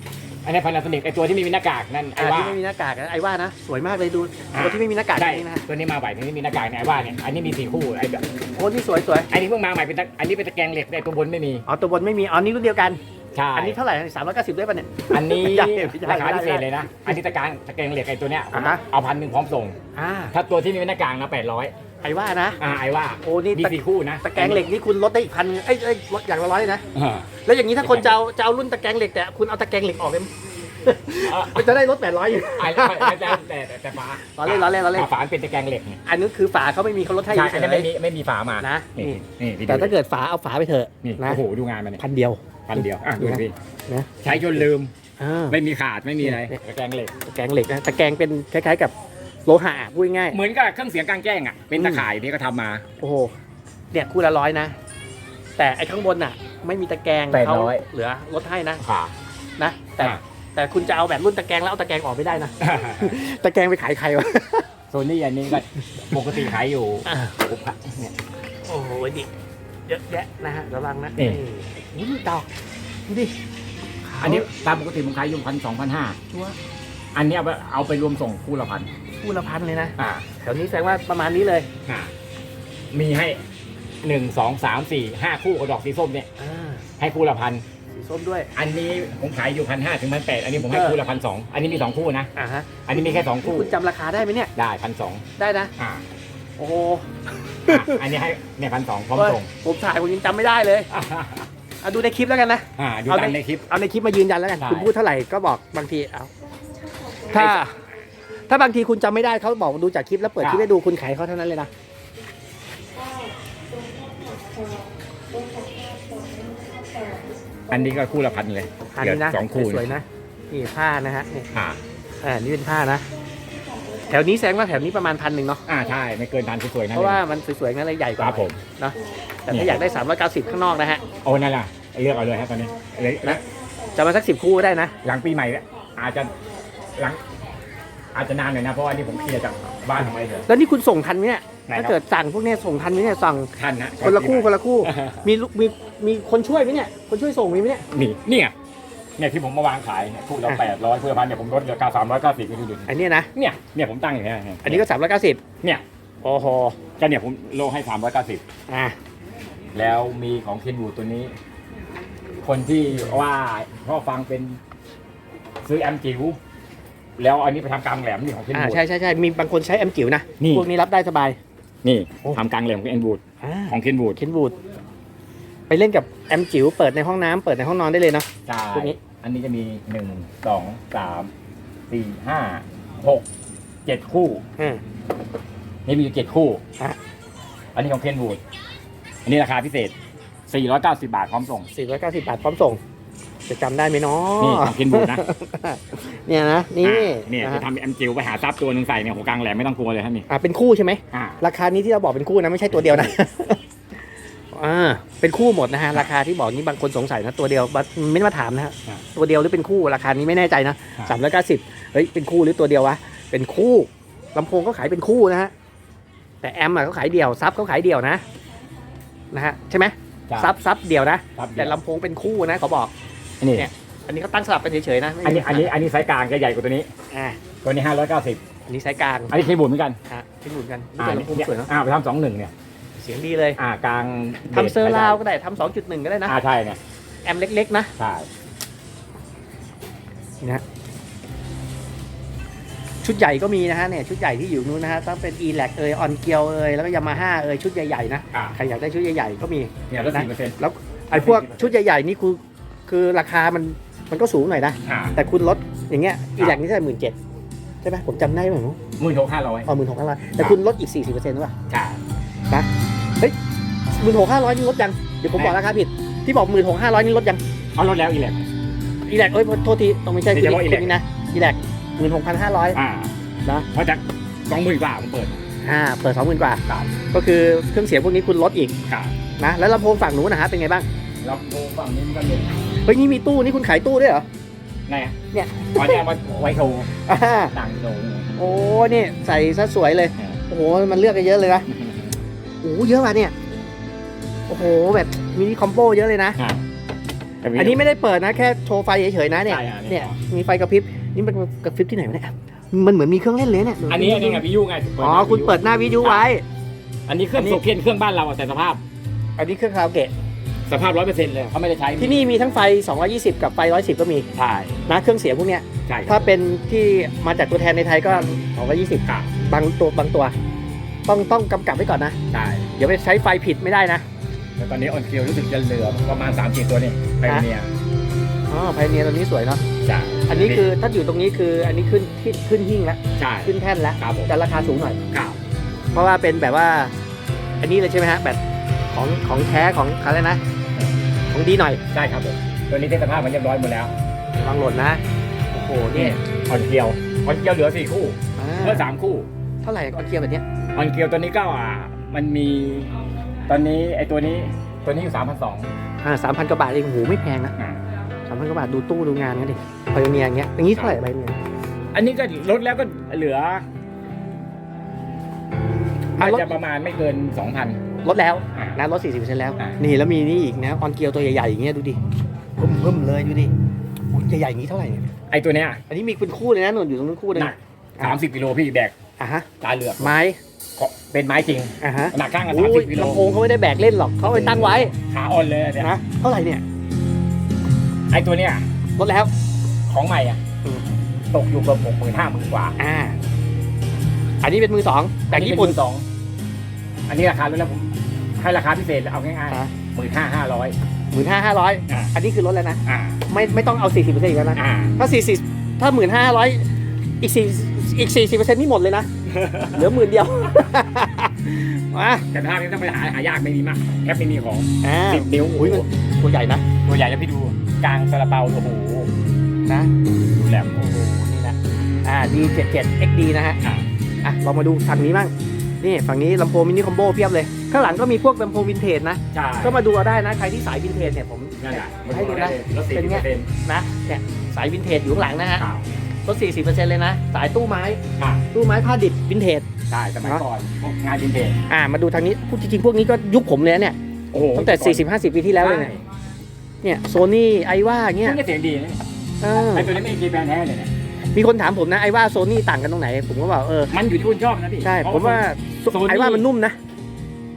Speaker 2: อันนี้พานาโซนิกไอ้ตัวที่ไม่มีหน้ากากนั่นไอ้
Speaker 1: อ่า
Speaker 2: ว่า
Speaker 1: ที่ไม่มีหน้ากากนะไอ้ว่านะ สวยมากเลยดู
Speaker 2: อ่า
Speaker 1: ตัวที่ไม่มีหน้ากาก
Speaker 2: ใช่
Speaker 1: นี่นะฮะ
Speaker 2: ตัวนี้มาใหม่ตัวนี้มีหน้ากากเนี่ยไอ้ว่าเนี่ยอันนี้มีสี่คู่ไอ้แบบ
Speaker 1: โอ้นี่สวยสวย
Speaker 2: อันนี้เพิ่งมาใหม่เป็นตะอันนี้เป็นตะแกรงเหล็กแต่ตัวบนไม่มี
Speaker 1: อ๋อตัวบนไม่มีอ๋อนี่รุ่นเดียวกัน
Speaker 2: ใช่
Speaker 1: อันนี้เท่าไหร่สามร้อยเก้าสิบด้วยป่ะเนี่ย
Speaker 2: อันนี้
Speaker 1: ไม่ได้ไม่ได้
Speaker 2: ราคาพิเศษ
Speaker 1: ไม่ได้
Speaker 2: เลยนะ อันนี้ตะแกรงตะแกรงเหล็กไอ้ตัวเนี้ย
Speaker 1: อ่าฮะ
Speaker 2: เอาพันหนึ่งพร้อมส่ง
Speaker 1: อ่า
Speaker 2: ถ้าตัวที่ไม่มีหน้ากากนะแปดร้อย
Speaker 1: ไอ้ว่านะ
Speaker 2: อ่าไอ้ว่า
Speaker 1: โอ้นี่
Speaker 2: มี
Speaker 1: ตะ
Speaker 2: สี่คู่นะ
Speaker 1: ตะแกรงเหล็กนี่คุณลดได้อีกพันเอ้ยเอ้ยลดอย่างละร้อยเลยนะ
Speaker 2: อ่า
Speaker 1: แล้วอย่างนี้ถ้าคนจะเอาจะเอารุ่นตะแกรงเหล็กแต่คุณเอาตะแกรงเหล็กออกเลย
Speaker 2: อะ
Speaker 1: มันจะได้ลดแปดร้อยอยู่
Speaker 2: ไอ้แต่แต่แต่แต่แต่ฝา
Speaker 1: ล้อเล่นล้อเล่นล้อเล่น
Speaker 2: ฝาเป็นตะแกรงเหล็กเนี่ย
Speaker 1: อันนู้นคือฝาเขาไม่มีเขาลดให้
Speaker 2: ใช่
Speaker 1: เฉ
Speaker 2: อัน
Speaker 1: ย
Speaker 2: นั้นไม่มีไม่มีฝามา
Speaker 1: นะ
Speaker 2: นี่
Speaker 1: นี่
Speaker 2: นี่พี่
Speaker 1: แต่ถ้า
Speaker 2: ดู
Speaker 1: เกิดฝาเอาฝาไปเถอะ
Speaker 2: นี่
Speaker 1: นะ
Speaker 2: โอ้โหดูงานมันเนี่ย
Speaker 1: พันเดียว
Speaker 2: พันเดียวอะดูดิพี่
Speaker 1: นะ
Speaker 2: ใช้จนลืม
Speaker 1: อ่า
Speaker 2: ไม่มีขาดไม่มีอะไร
Speaker 1: เนี่ย
Speaker 2: ตะแกรงเหล็ก
Speaker 1: ตะแกรงเหล็กนะตะแกรงเป็นคล้ายๆกับ โลหะพูดง่าย
Speaker 2: เหมือนกับเครื่องเสียงกลางแจ้งอะเป็นตะข่ายนี่ก็ทำมา
Speaker 1: โอ้โหเนี่ยคู่ละร้อยนะ แต่ไอ้ข้างบนน่ะ ไม่มีตะแกรง
Speaker 2: แปด
Speaker 1: เขา
Speaker 2: ร้อย
Speaker 1: เหลือลดให้นะ
Speaker 2: ขา
Speaker 1: นะแต่
Speaker 2: อ่า
Speaker 1: แต่คุณจะเอาแบบรุ่นตะแกรงแล้วเอาตะแกรงออกไม่ได้นะตะแกรงไปขายใครวะ
Speaker 2: โซนี่อันนี้ก็ปกติขายอยู่
Speaker 1: อ่า
Speaker 2: หกพันเนี่ย
Speaker 1: โอ้โหดิเยอะแยะนะฮะระวังนะ
Speaker 2: นี่
Speaker 1: นี่นี่ดอกดูดิ
Speaker 2: อันนี้ตามปกติผมขายอยู่พันสองพันห้า
Speaker 1: ชัวร์
Speaker 2: อันนี้เอาไปเอาไปรวมส่งคู่ละพัน
Speaker 1: คู่ละพันเลยนะ
Speaker 2: อ่า
Speaker 1: แถวนี้แสดงว่าประมาณนี้เลย
Speaker 2: อ่ามีให้หนึ่งสองสามสี่ห้าคู่กับดอกสีส้มเนี่ย
Speaker 1: อ่า
Speaker 2: ให้คู่ละพัน
Speaker 1: สีส้มด้วย
Speaker 2: อันนี้ผมขายอยู่พันห้าถึงพันแปดอันนี้ผมให้
Speaker 1: เออ
Speaker 2: คู่ละพันสองอันนี้มีสองคู่นะ
Speaker 1: อ่าฮะ
Speaker 2: อันนี้มีแค่สอง
Speaker 1: นี่
Speaker 2: คู่
Speaker 1: คุณจำราคาได้ไหมเนี่ย
Speaker 2: ได้พันสอง
Speaker 1: ได้นะ
Speaker 2: อ่า
Speaker 1: โอ้โห
Speaker 2: อะอันนี้ให้เนี่ยพันสองพร้อม
Speaker 1: เฮ้ย
Speaker 2: ส่ง
Speaker 1: ผมถ่ายผมยังจำไม่ได้เลยเอาดูในคลิปแล้วกันนะ
Speaker 2: อ่าดู
Speaker 1: เอา
Speaker 2: ตาม
Speaker 1: ใน
Speaker 2: ในคลิป
Speaker 1: เอาในคลิปมายืนยันแล้วกัน
Speaker 2: ใช่
Speaker 1: คุณพูดเท่าไหร่ก็บอกบางทีเอาถ้า ถ้าบางทีคุณจำไม่ได้เขาบอกดูจากคลิปแล้วเปิดคลิปให้ดูคุณขายเขาเท่านั้นเลยนะ
Speaker 2: อันนี้ก็คู่ละพันเลย
Speaker 1: อัน
Speaker 2: เดี๋ยว
Speaker 1: นี้นะ
Speaker 2: สองคู่
Speaker 1: สวยๆนะนี่ผ้านะฮะนี่
Speaker 2: อ่า
Speaker 1: อ่านี่เป็นผ้านะ แถวนี้แสดงว่าแถวนี้ประมาณพันหนึ่งเนาะ
Speaker 2: อ่าใช่ไม่เกินพันสวยๆนะ
Speaker 1: เพราะว่ามันสวยๆนั่นเลยใหญ่ก
Speaker 2: ค
Speaker 1: ว่า
Speaker 2: รับผม
Speaker 1: เนาะแต่ถ้าอยากได้ 390 ข้างนอกนะฮะ
Speaker 2: โอ้นั่นล่ะเลือกเอาเลยครับตอนนี้เลย
Speaker 1: นะจะมาสักสิบคู่ก็ได้นะ
Speaker 2: หลังปีใหม่เนี่ยอาจจะหลัง อาจจะนานหน่อยนะเพราะว่านี่ผมเคลียร์จากบ้านทำไมเถอะ
Speaker 1: แล้วนี่คุณส่งทันไหมเนี่ย
Speaker 2: ไหนครับ
Speaker 1: ถ้าเกิดสั่งพวกเนี้ยส่งทันไหมเนี่ยสั่ง
Speaker 2: ท่านนะ
Speaker 1: คนละคู่คนละคู่มีลูกมีมีคนช่วยไหมเนี่ยคนช่วยส่งมีไหมเนี่ย
Speaker 2: นี่เนี่ยเนี่ยที่ผมมาวางขายเนี่ยคู่ละ
Speaker 1: อะ
Speaker 2: แปดร้อยคู่ละพันเนี่ยผมลดเหลือเก้าสามร้อยเก้าสิบก็ดูดิ
Speaker 1: อันเนี้ยนะ
Speaker 2: เนี่ยเนี่ยผมตั้งอย่างเงี้ย
Speaker 1: อันนี้ก็ 390
Speaker 2: เนี่ย
Speaker 1: โอ้โห
Speaker 2: ก็เนี่ยผมโลให้สามร้อยเก้าสิบ
Speaker 1: อ่า
Speaker 2: แล้วมีของเคนบูตัวนี้ คนที่ว่าพ่อฟังเป็นซื้อแอมจิ๋ว แล้วอันนี้ไปทำกลางแหลมนี่ของเคน
Speaker 1: อ่า
Speaker 2: บู
Speaker 1: ใช่ใช่ใช่มีบางคนใช้แอมจิ๋วนะ
Speaker 2: นี่
Speaker 1: พวกนี้รับได้สบาย
Speaker 2: นี่
Speaker 1: โอ้
Speaker 2: ทำกลางแหลมของเคนบู
Speaker 1: อ่า
Speaker 2: ของเคนบู
Speaker 1: เคนวูดไปเล่นกับแอมจิ๋วเปิดในห้องน้ำเปิดในห้องนอนได้เลยเนาะ
Speaker 2: ใช่
Speaker 1: พวกนี้
Speaker 2: อันนี้จะมีหนึ่งสองสามสี่ห้าหกเจ็ดคู่
Speaker 1: อ่า
Speaker 2: นี่มีอยู่เจ็ดคู่
Speaker 1: ฮะ
Speaker 2: อันนี้ของเคนบูดอันนี้ราคาพิเศษ 490 บาทพร้อมส่ง
Speaker 1: 490 บาทพร้อมส่ง จะจำได้ไหมเนาะ
Speaker 2: นี่ของ Kenwood นะ
Speaker 1: เนี่ยนะนี่
Speaker 2: อ่าเนี่ย
Speaker 1: นะ
Speaker 2: จะ
Speaker 1: ฮะ
Speaker 2: ทำแอมจิวไปหาซับตัวหนึ่งใส่เนี่ยหัวกลางแหลมไม่ต้องกลัวเลยท่านนี่
Speaker 1: อ่าเป็นคู่ใช่ไหม
Speaker 2: อ่า
Speaker 1: ราคานี้ที่เราบอกเป็นคู่นะไม่ใช่ตัวเดียวนะ อ่า เป็นคู่หมดนะฮะราคาที่บอกนี้บางคนสงสัยนะตัวเดียวบัดไม่ได้มาถามนะฮะตัวเดียวหรือเป็นคู่ราคานี้ไม่แน่ใจนะสามร้อยเก้าสิบเฮ้ยเป็นคู่หรือตัวเดียววะเป็นคู่ลำโพงก็ขายเป็นคู่นะฮะแต่แอมอะเขาขายเดี่ยวซับเขาขายเดี่ยวนะนะฮะใช่ไหม
Speaker 2: ใช่
Speaker 1: ซับซับเดี่ยวนะ
Speaker 2: ครับ
Speaker 1: แต่ลำโพงเป็นคู่นะเขาบอก
Speaker 2: นี่
Speaker 1: เนี่ย อันนี้เขาตั้งสลับกันเฉยๆนะไม่
Speaker 2: อันนี้
Speaker 1: มี
Speaker 2: อันนี้ อันนี้ไซส์กลางจะใหญ่กว่าตัวนี้
Speaker 1: อ่า
Speaker 2: ตัวนี้ 590
Speaker 1: อันนี้สายกลาง
Speaker 2: อันนี้เคบูดเหมือนกัน
Speaker 1: ฮะที่หมุนกันนี่
Speaker 2: อ่า
Speaker 1: เป็นลำโพง
Speaker 2: เนี่ย
Speaker 1: สวยเนาะ
Speaker 2: อ่าไปทำสองหนึ่งเนี่ย
Speaker 1: เสียงดีเลย
Speaker 2: อ่ากลาง
Speaker 1: ทำเซอร์ราวก็ได้ทำสองจุดหนึ่งก็ได้นะ
Speaker 2: อ่าใช่เนี่ย
Speaker 1: แอมเล็กๆนะ
Speaker 2: ใช่
Speaker 1: นี่นะฮะชุดใหญ่ก็มีนะฮะเนี่ยชุดใหญ่ที่อยู่นู้นนะฮะต้องเป็น e l a c เอยออนเกียวเอยแล้วก็ยามาฮ่าเอยชุดใหญ่ๆนะ
Speaker 2: อ่า
Speaker 1: ใครอยากได้ชุดใหญ่ๆก็มี
Speaker 2: เนี่ยลดสี่เปอร์เซ็นต์
Speaker 1: แล้วไอ้พวกชุดใหญ่ๆนี่คือ คือราคามันมันก็สูงหน่อยนะ
Speaker 2: อ่า
Speaker 1: แต่คุณลดอย่างเงี้ย e l a c นี่เท่าไหร่หมื่นเจ็ดใช่ไหมผมจำได้ไหมผม
Speaker 2: หมื่นหกห้าร้อย
Speaker 1: อ๋อหมื่นหกห้าร้อยแต่คุณลดอีกสี่สิบเปอร์เซ็นต์หรือเปล่า
Speaker 2: ใช่
Speaker 1: หมื่นหกห้าร้อยนี่ลดยังเดี๋ยวผมบอกราคาผิดที่บอกหมื่นหกห้าร้อยนี่ลดยัง
Speaker 2: เอาลดแล้วอีแหละ
Speaker 1: e l a c เอ้ยโทษทีต้องไม่ใช่
Speaker 2: นี่
Speaker 1: คุณ
Speaker 2: เฉพาะ
Speaker 1: นี่
Speaker 2: E-Lac
Speaker 1: คุณนี่นะ e l a c หมื่นหกพันห้าร้อย
Speaker 2: อ่า
Speaker 1: นะ
Speaker 2: เพราะจากสองหมื่นกว่าผมเปิด
Speaker 1: อ่าเปิดสองหมื่นกว่า
Speaker 2: ครับ
Speaker 1: ก็คือเครื่องเสียงพวกนี้คุณลดอีก
Speaker 2: ครับ
Speaker 1: นะแล้วลำโพงฝั่งนู้นนะฮะเป็นไงบ้าง
Speaker 2: ลำโพงฝั่งนี้มันก็มี
Speaker 1: เฮ้ยนี่มีตู้นี่คุณขายตู้ด้วยเหรอ
Speaker 2: ไหน
Speaker 1: เนี่ย
Speaker 2: อ๋อเนี่ยเอามาไว้โชว์
Speaker 1: อ่า
Speaker 2: ต่างโชว์
Speaker 1: โอ้นี่ใส่ซะสวยเลย โอ้โหมันเลือกกันเยอะเลยนะโอ้โหเยอะว่ะเนี่ย โอ้โหแบบมินิคอมโบเยอะเลยนะ
Speaker 2: อ่า
Speaker 1: อันนี้ไม่ได้เปิดนะแค่โชว์ไฟเฉยๆนะเนี่ย
Speaker 2: ใช่อะเนี่ย
Speaker 1: เนี่ยมีไฟกระพริบ นี่มันกระพริบที่ไหนวะเนี่ย มันเหมือนมีเครื่องเล่นเลยเนี่ย
Speaker 2: อันนี้อันนี้ไงพี่ยุไง
Speaker 1: อ๋อคุณเปิดหน้าวิทยุไว้
Speaker 2: อันนี้เครื่อง
Speaker 1: อันนี้
Speaker 2: โซเคนเครื่องบ้านเราอะแต่สภาพ
Speaker 1: อันนี้เครื่องคาราโอเกะ
Speaker 2: สภาพร้อยเปอร์เซ็นต์เลยเขาไม่ได้ใช้
Speaker 1: ที่นี่มีทั้งไฟ 220 กับไฟ 110 ก็มี
Speaker 2: ใช่
Speaker 1: นะเครื่องเสียงพวกเนี้ย
Speaker 2: ใช่
Speaker 1: ถ้าเป็นที่มาจากตัวแทนในไทยก็ 220
Speaker 2: ครับ
Speaker 1: บางตัวบางตัว ต้องต้องกำกับไว้ก่อนนะ
Speaker 2: ใช่
Speaker 1: เดี๋ยวไปใช้ไฟผิดไม่ได้นะ
Speaker 2: แล้วตอนนี้ออนเคียวรู้สึกจะเหลือประมาณ3ามสี่ตัวนี่ไพเนีย
Speaker 1: อ๋อไพเนียตัวนี้สวยเนาะ
Speaker 2: ใช่
Speaker 1: อันนี้คือถ้าอยู่ตรงนี้คืออันนี้ขึ้นขึ้นขึ้นหิ้งแล้ว
Speaker 2: ใช่
Speaker 1: ขึ้นแท่นแล้ว
Speaker 2: ครับผม
Speaker 1: จะราคาสูงหน่อย
Speaker 2: ครับ
Speaker 1: เพราะว่าเป็นแบบว่า อันนี้เลยใช่ไหมฮะแบบของของแท้ของอะไรนะ ของดีหน่อย
Speaker 2: ใช่ครับผมตัวนี้เทสภาพมันเรียบร้อยหมดแล้ว
Speaker 1: วางหล่นนะโอ้โหนี่
Speaker 2: ออนเคียวออนเคียวเหลือสี่คู่
Speaker 1: อ่า
Speaker 2: เหลือสามคู่
Speaker 1: เท่าไหร่ก็เกียร์แบบเนี้ย
Speaker 2: ออนเคียวตัวนี้ก็อ่ามันมีตอนนี้ไอตัวนี้ตัวนี้อยู่สามพันสอง
Speaker 1: อ่าสามพันกว่าบาทเองโอ้โหไม่แพงนะสามพันกว่าบาทดูตู้ดูงานกันดิไพเนียอย่างเงี้ยอย่างนี้เท่าไหร่ไพเนีย
Speaker 2: อันนี้ก็ลดแล้วก็เหลือ
Speaker 1: อะ
Speaker 2: อาจ
Speaker 1: ลด
Speaker 2: จะประมาณไม่เกินสองพัน
Speaker 1: ลดแล้ว
Speaker 2: อ่า
Speaker 1: นะลดสี่สิบเปอร์เซ็นต์แล้ว
Speaker 2: อ่านี่
Speaker 1: นี่แล้วมีนี่อีกนะออนเกียวตัวใหญ่ๆอย่างเงี้ยดูดิเพิ่มเพิ่มเลยดูดิโอ้ยใหญ่ๆอย่างนี้เท่าไหร่เนี่ย
Speaker 2: ไอตัวเนี้ย
Speaker 1: อันนี้มีเป็นคู่เลยนะหนุนอยู่ตรงนู้นคู่เลย
Speaker 2: หนักสามสิบกิโลพี่แบก
Speaker 1: อะฮะ
Speaker 2: ตาเหลือก
Speaker 1: ไม้
Speaker 2: เป็นไม้จริง
Speaker 1: อะฮะ
Speaker 2: หนักข้างกัน
Speaker 1: โอ้
Speaker 2: สาม
Speaker 1: ย
Speaker 2: สิบกิโล
Speaker 1: ลำโพงเขาไม่ได้แบกเล่นหรอกเขาไปตั้งไว้
Speaker 2: ขาอ่อนเลยเนี่ย
Speaker 1: นะเท่าไหร่เนี่ย
Speaker 2: ไอตัวเนี้ย
Speaker 1: ลดแล้ว
Speaker 2: ของใหม่อะ
Speaker 1: อืม
Speaker 2: ตกอยู่เกือบหกหมื่นห้าหมื่นกว่า
Speaker 1: อ่า อันนี้เป็นมือสองจากญี่ปุ่น
Speaker 2: สองอันนี้ราคาลดแล้วผม ให้ราคาพิเศษเอาง่าย
Speaker 1: อ่า
Speaker 2: ๆหมื่นห้าห้าร้อย
Speaker 1: หมื่นห้าห้าร้อย
Speaker 2: อ่า
Speaker 1: อันนี้คือลดแล้วนะ
Speaker 2: อ่า
Speaker 1: ไม่ไม่ต้องเอาสี่สิบเปอร์เซ็นต์อีกแล้วนะ
Speaker 2: อ่า
Speaker 1: ถ้าสี่สิบถ้าหมื่นห้าร้อยอีกสี่อีกสี่สิบเปอร์เซ็นต์นี่หมดเลยนะ เหลือหมื่นเดียว มา
Speaker 2: แต่ภาพนี้ต้องไปหาหายากไม่มีมากแอปไม่มีของ
Speaker 1: อ่า
Speaker 2: สิบนิ้ว
Speaker 1: อุ้ยมันตัวใหญ่นะ
Speaker 2: ตัวใหญ่แล้วพี่ดูกลางซาลาเปาโอ้โห
Speaker 1: นะ
Speaker 2: ดูแหลม
Speaker 1: โอ้โหนี่นะอ่า D77 XD นะฮะ
Speaker 2: อะ
Speaker 1: อะ เรามาดูฝั่งนี้บ้าง นี่ ฝั่งนี้ลำโพงมินิคอมโบเพียบเลย ข้างหลังก็มีพวกลำโพงวินเทจนะ
Speaker 2: ใช่
Speaker 1: ก็มาดูเอาได้นะ ใครที่สายวินเทจเนี่ยผม
Speaker 2: นั่นแหละ
Speaker 1: ให้ดูนะ
Speaker 2: รถติด
Speaker 1: เป็นไง
Speaker 2: เป็น
Speaker 1: นะเนี่ยสายวินเทจอยู่ข้างหลังนะฮะ
Speaker 2: ข่าว
Speaker 1: ลด40%เลยนะ สายตู้ไม้
Speaker 2: ค่ะ
Speaker 1: ตู้ไม้ผ้าดิบวินเทจ
Speaker 2: ใช่สมัยก่อนพวกงานวินเทจ
Speaker 1: อ่ามาดูทางนี้พูดจริงๆพวกนี้ก็ยุคผมเลยนะเนี่ย
Speaker 2: โอ้โห
Speaker 1: ตั้งแต่ 40-50 ปีที่แล้วเลยเนี่ยเนี่ยโซนี่ไอว่า
Speaker 2: ใช่
Speaker 1: เงี้ย
Speaker 2: พวกนี้เสียงดีนะ
Speaker 1: เออ
Speaker 2: ไอตัวนี้ไม่มีแบรนด์แท้เลยเนี่ย
Speaker 1: มีคนถามผมนะไอว่าโซนี่ต่างกันตรงไหน ผมก็บอกเออ
Speaker 2: มันอยู่ที่คุณชอบนะพี่
Speaker 1: ใช่
Speaker 2: เพระ
Speaker 1: ผมว่า
Speaker 2: Sony
Speaker 1: ไอว่ามันนุ่มนะ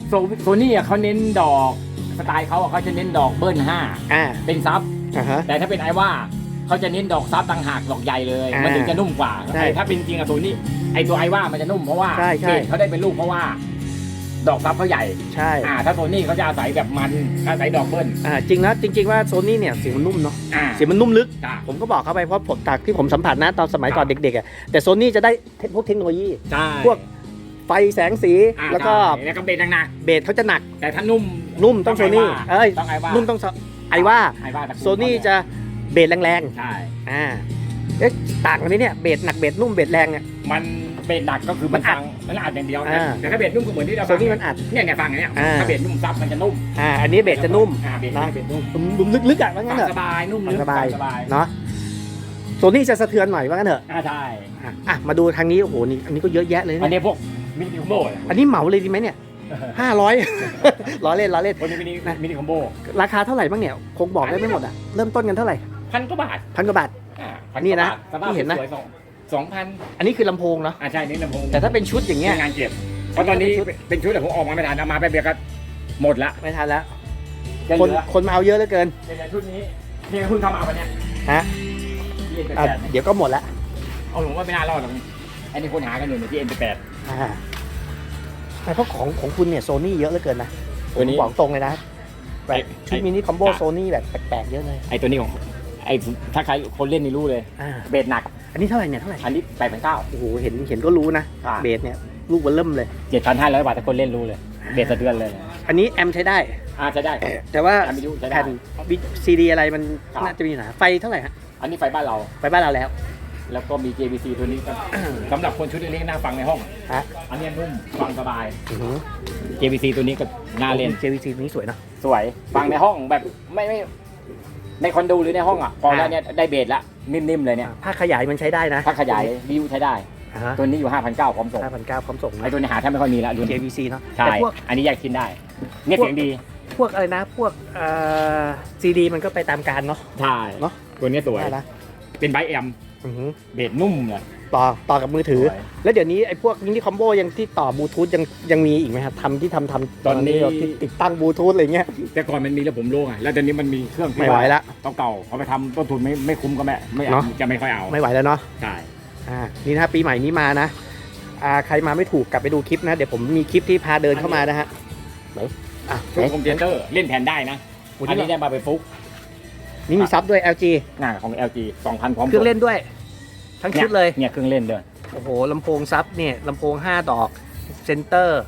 Speaker 2: โซโซนี่อะเขาเน้นดอกสไตล์เขาอะเขาจะเน้นดอกเบิ้ลห้า
Speaker 1: อ่า
Speaker 2: เป็นซับ
Speaker 1: อ่าฮะ
Speaker 2: แต่ถ้าเป็นไอว่าเขาจะเน้นดอกซับต่างหากดอกใหญ่เลย
Speaker 1: อ่ามั
Speaker 2: มันถึงจะนุ่มกว่า
Speaker 1: ใช่
Speaker 2: ไอ้ถ้าเป็นจริงอะโซนี่ไอตัวไอว่ามันจะนุ่มเพราะว่า
Speaker 1: ใช่ใช่
Speaker 2: เกรดเขาได้เป็นลูกเพราะว่า ดอกซับเขาใหญ่
Speaker 1: ใช่
Speaker 2: อ่าถ้าโซนี่เขาจะอาศัยแบบมันอาศัยดอกเบิ้ล
Speaker 1: อ่าจริงนะจริง ๆ ว่าโซนี่เนี่ยเสียงมันนุ่มเนาะ
Speaker 2: อ่า
Speaker 1: เสียงมันนุ่มลึก
Speaker 2: จ้า
Speaker 1: ผมก็บอกเขาไปเพราะผมจากที่ผมสัมผัสนะตอนสมัยก่อนเด็กๆอะแต่โซนี่จะได้เทคพวกเทคโนโลยี
Speaker 2: ใช่
Speaker 1: พวก ไฟแสงสี
Speaker 2: อ่า
Speaker 1: แล้วก็
Speaker 2: ใช่แล้วก็เบสหนัก
Speaker 1: เบสเขาจะหนัก
Speaker 2: ๆแต่ถ้านุ่ม
Speaker 1: นุ่มต้องโซนี่
Speaker 2: ไอว่า
Speaker 1: เอ้ย
Speaker 2: ต้องไอว่า
Speaker 1: นุ่มต้องไอว่า
Speaker 2: ไอว่าตระกูล
Speaker 1: โซนี่จะเบสแรง
Speaker 2: ใช่
Speaker 1: ๆอ่าเอ๊ะต่างกันไหมเนี่ยเบสหนักเบสนุ่มเบสแรงเนี่ย
Speaker 2: มันเบสหนักก็คือมันฟังมันอัดอย่างเดียวนะ
Speaker 1: อ่า
Speaker 2: แต่ถ้าเบสนุ่มก็เหมือนที่เรา
Speaker 1: โซ
Speaker 2: ฟัง
Speaker 1: นี่มันอัด
Speaker 2: เนี่ยเนี่ยฟังอย่างเนี้ย
Speaker 1: อ่า
Speaker 2: ถ้าเบสนุ่มซับมันจะนุ่ม
Speaker 1: อ่าอันนี้เบสจะนุ่ม
Speaker 2: อ่าเบส
Speaker 1: นะ
Speaker 2: เบสนุ่ม
Speaker 1: นุ่มลึกๆอะว่างั้
Speaker 2: ฟั
Speaker 1: น
Speaker 2: ง
Speaker 1: เถอะ
Speaker 2: สบายนุ่มลึก
Speaker 1: ฟังสบาย
Speaker 2: ฟังสบาย
Speaker 1: เนาะโซนี่จะสะเทือนหน่อยว่างั้นเถอะ
Speaker 2: อ่าใช่
Speaker 1: อะอะมาดูทางนี้โอ้โหนี่อันนี้ก็เยอะแยะเลย
Speaker 2: อัน
Speaker 1: เนี่ย
Speaker 2: นี้พวก มินิคอมโบ
Speaker 1: อันนี้เหมาเลยดีไหมเนี่ยห้าร้อย ล้อเล่นล้อเล่น
Speaker 2: วันนี้มินิ
Speaker 1: นะ
Speaker 2: มินิคอมโบ
Speaker 1: ราคาเท่าไหร่บ้างเนี่ย คงบอกได้ไม่หมดอะ เริ่มต้นกันเท่าไหร่
Speaker 2: พันกว่าบาท
Speaker 1: พันกว่าบาท
Speaker 2: อ่าพั
Speaker 1: นี่นะ
Speaker 2: กว่าบาทสภาพ
Speaker 1: ที่เห็นนะ
Speaker 2: สวยๆสองสองพัน
Speaker 1: อันนี้คือลำโพงเนาะ
Speaker 2: อ่าใช่นี่ลำโพง
Speaker 1: แต่ถ้าเป็นชุดอย่างเงี้ย
Speaker 2: เป็นงานเก็บเพราะตอนนี้
Speaker 1: ชุด
Speaker 2: เป็นชุดแต่ผมออกมาไม่ทันเอามาแป๊บเดียวก็หมดละ
Speaker 1: ไม่ทันแล้ว
Speaker 2: จะ
Speaker 1: คน
Speaker 2: เหลือ
Speaker 1: คนมาเอาเยอะเหลือเกิน
Speaker 2: เดี๋ยวชุดนี้นี่เพิ่งเข้ามาวันเนี้ย
Speaker 1: ฮะ
Speaker 2: ที่เอ็น
Speaker 1: อะ
Speaker 2: แปด
Speaker 1: เดี๋ยวก็หมดละ
Speaker 2: เอาผมว่าไม่น่ารอดหรอกอันนี้คนหากันอยู่ในที่เอ็นแปด
Speaker 1: อ่าแต่เพราะของของคุณเนี่ยโซนี่เยอะเหลือเกินนะผ
Speaker 2: ตัว
Speaker 1: ม
Speaker 2: นี้
Speaker 1: บอกตรงเลยนะแบบ
Speaker 2: ไอ้
Speaker 1: ชุดมินิคอมโบ
Speaker 2: จ้ะ
Speaker 1: โซนี่แบบแปลกๆเยอะเลย
Speaker 2: ไอตัวนี้ของไอถ้าใครคนเล่นนี่รู้เลย
Speaker 1: อ่า
Speaker 2: เบสหนัก
Speaker 1: อันนี้เท่าไหร่เนี่ยเท่าไหร่
Speaker 2: อันนี้แปดพันเก้า
Speaker 1: โอ้โหเห็นเห็นก็รู้นะเบสเนี่ยลูกเบอลเริ่มเลย
Speaker 2: เจ็ดพันห้าร้อยบาทถ้าคนเล่นรู้เลย เบสสะเทือนเลย
Speaker 1: อันนี้แอมใช้ได้
Speaker 2: อ่าจะได้
Speaker 1: แต่ว่า
Speaker 2: แอมวิทยุใช้ได้
Speaker 1: แผ่นซีดีอะไรมัน
Speaker 2: ครับ
Speaker 1: น่าจะมีปัญหาไฟเท่าไหร่ฮะ
Speaker 2: อันนี้ไฟบ้านเรา
Speaker 1: ไฟบ้านเราแล้ว
Speaker 2: แล้วก็มี JVC ตัวนี้ครับ สำหรับคนชุดเล็กๆน่าฟังในห้อง
Speaker 1: ฮะ
Speaker 2: อันนี้นุ่มฟังสบาย
Speaker 1: อือหือ
Speaker 2: JVC ตัวนี้ก็น่าเล่น
Speaker 1: JVC นี้สวยเนอะ
Speaker 2: สวย ฟังในห้องแบบไม่ไม่ในคอนโดหรือในห้องอะพอแล้ว
Speaker 1: อ่า
Speaker 2: เนี่ยได้เบสละนิ่มๆเลยเนี่ย
Speaker 1: ผ้าขยายมันใช้ได้นะ
Speaker 2: ถ้าขยายวิวใช้ได้
Speaker 1: อ่าฮะ
Speaker 2: ตัวนี้อยู่5,900พร้อมส่ง
Speaker 1: ห้าพันเก้าพร้อมส่ง
Speaker 2: ไอ้
Speaker 1: นะ
Speaker 2: ตัวนี้หาแทบไม่ค่อยมีแล้วรุ่น
Speaker 1: JVC เนาะ
Speaker 2: ใช่
Speaker 1: แต่พวก
Speaker 2: อันนี้แยกชิ้นได้ เนี่ย
Speaker 1: พวก
Speaker 2: เสียงดี
Speaker 1: พวกอะไรนะ พวกเอ่อซีดีมันก็ไปตามการเนาะ
Speaker 2: ใช่
Speaker 1: เนอะ
Speaker 2: ตัวนี้สวย
Speaker 1: ได้นะ
Speaker 2: เป็นไบแอม
Speaker 1: อือหือ
Speaker 2: เบสนุ่มเลย
Speaker 1: ต่อต่อกับมือถือ
Speaker 2: สวย
Speaker 1: แล้วเดี๋ยวนี้ไอ้พวกมินิคอมโบยังที่ต่อบลูทูธยังยังมีอีกไหมครับทำที่ทำทำ
Speaker 2: ตอนนี้
Speaker 1: แบบที่ติดตั้งบลูทูธอะไรเงี้ย
Speaker 2: แต่ก่อนมันมีแล้วผมโล่งอะแล้วตอนนี้มันมีเครื่องที่
Speaker 1: ไม่ไหวละ
Speaker 2: ต้องเก่าเขาไปทำต้นทุนไม่ไม่คุ้มก็ไม่ไม่
Speaker 1: เน
Speaker 2: เอา
Speaker 1: อะ
Speaker 2: จะไม่ค่อยเอา
Speaker 1: ไม่ไหวแล้วเนาะ
Speaker 2: ใช่
Speaker 1: อ่านี่นะปีใหม่นี้มานะอ่าใครมาไม่ถูกกลับไปดูคลิปนะ เดี๋ยวผมมีคลิปที่พาเดินเข้ามานะฮะไหนอะ
Speaker 2: เครื่องคอมพิวเตอร์เล่นแผ่นได้นะ
Speaker 1: โอ้
Speaker 2: อัน
Speaker 1: นี่
Speaker 2: นี้ได้มาเป็นฟุก
Speaker 1: นี่มีซับด้วย LG
Speaker 2: งานของ LG 2,000 พร้อม
Speaker 1: เครื่องเล่นด้วย ทั้งชุดเลย
Speaker 2: เนี่ยเครื่องเล่นด้วย
Speaker 1: โอ้โหลำโพงซับเนี่ยลำโพง 5 ดอกเซนเตอร์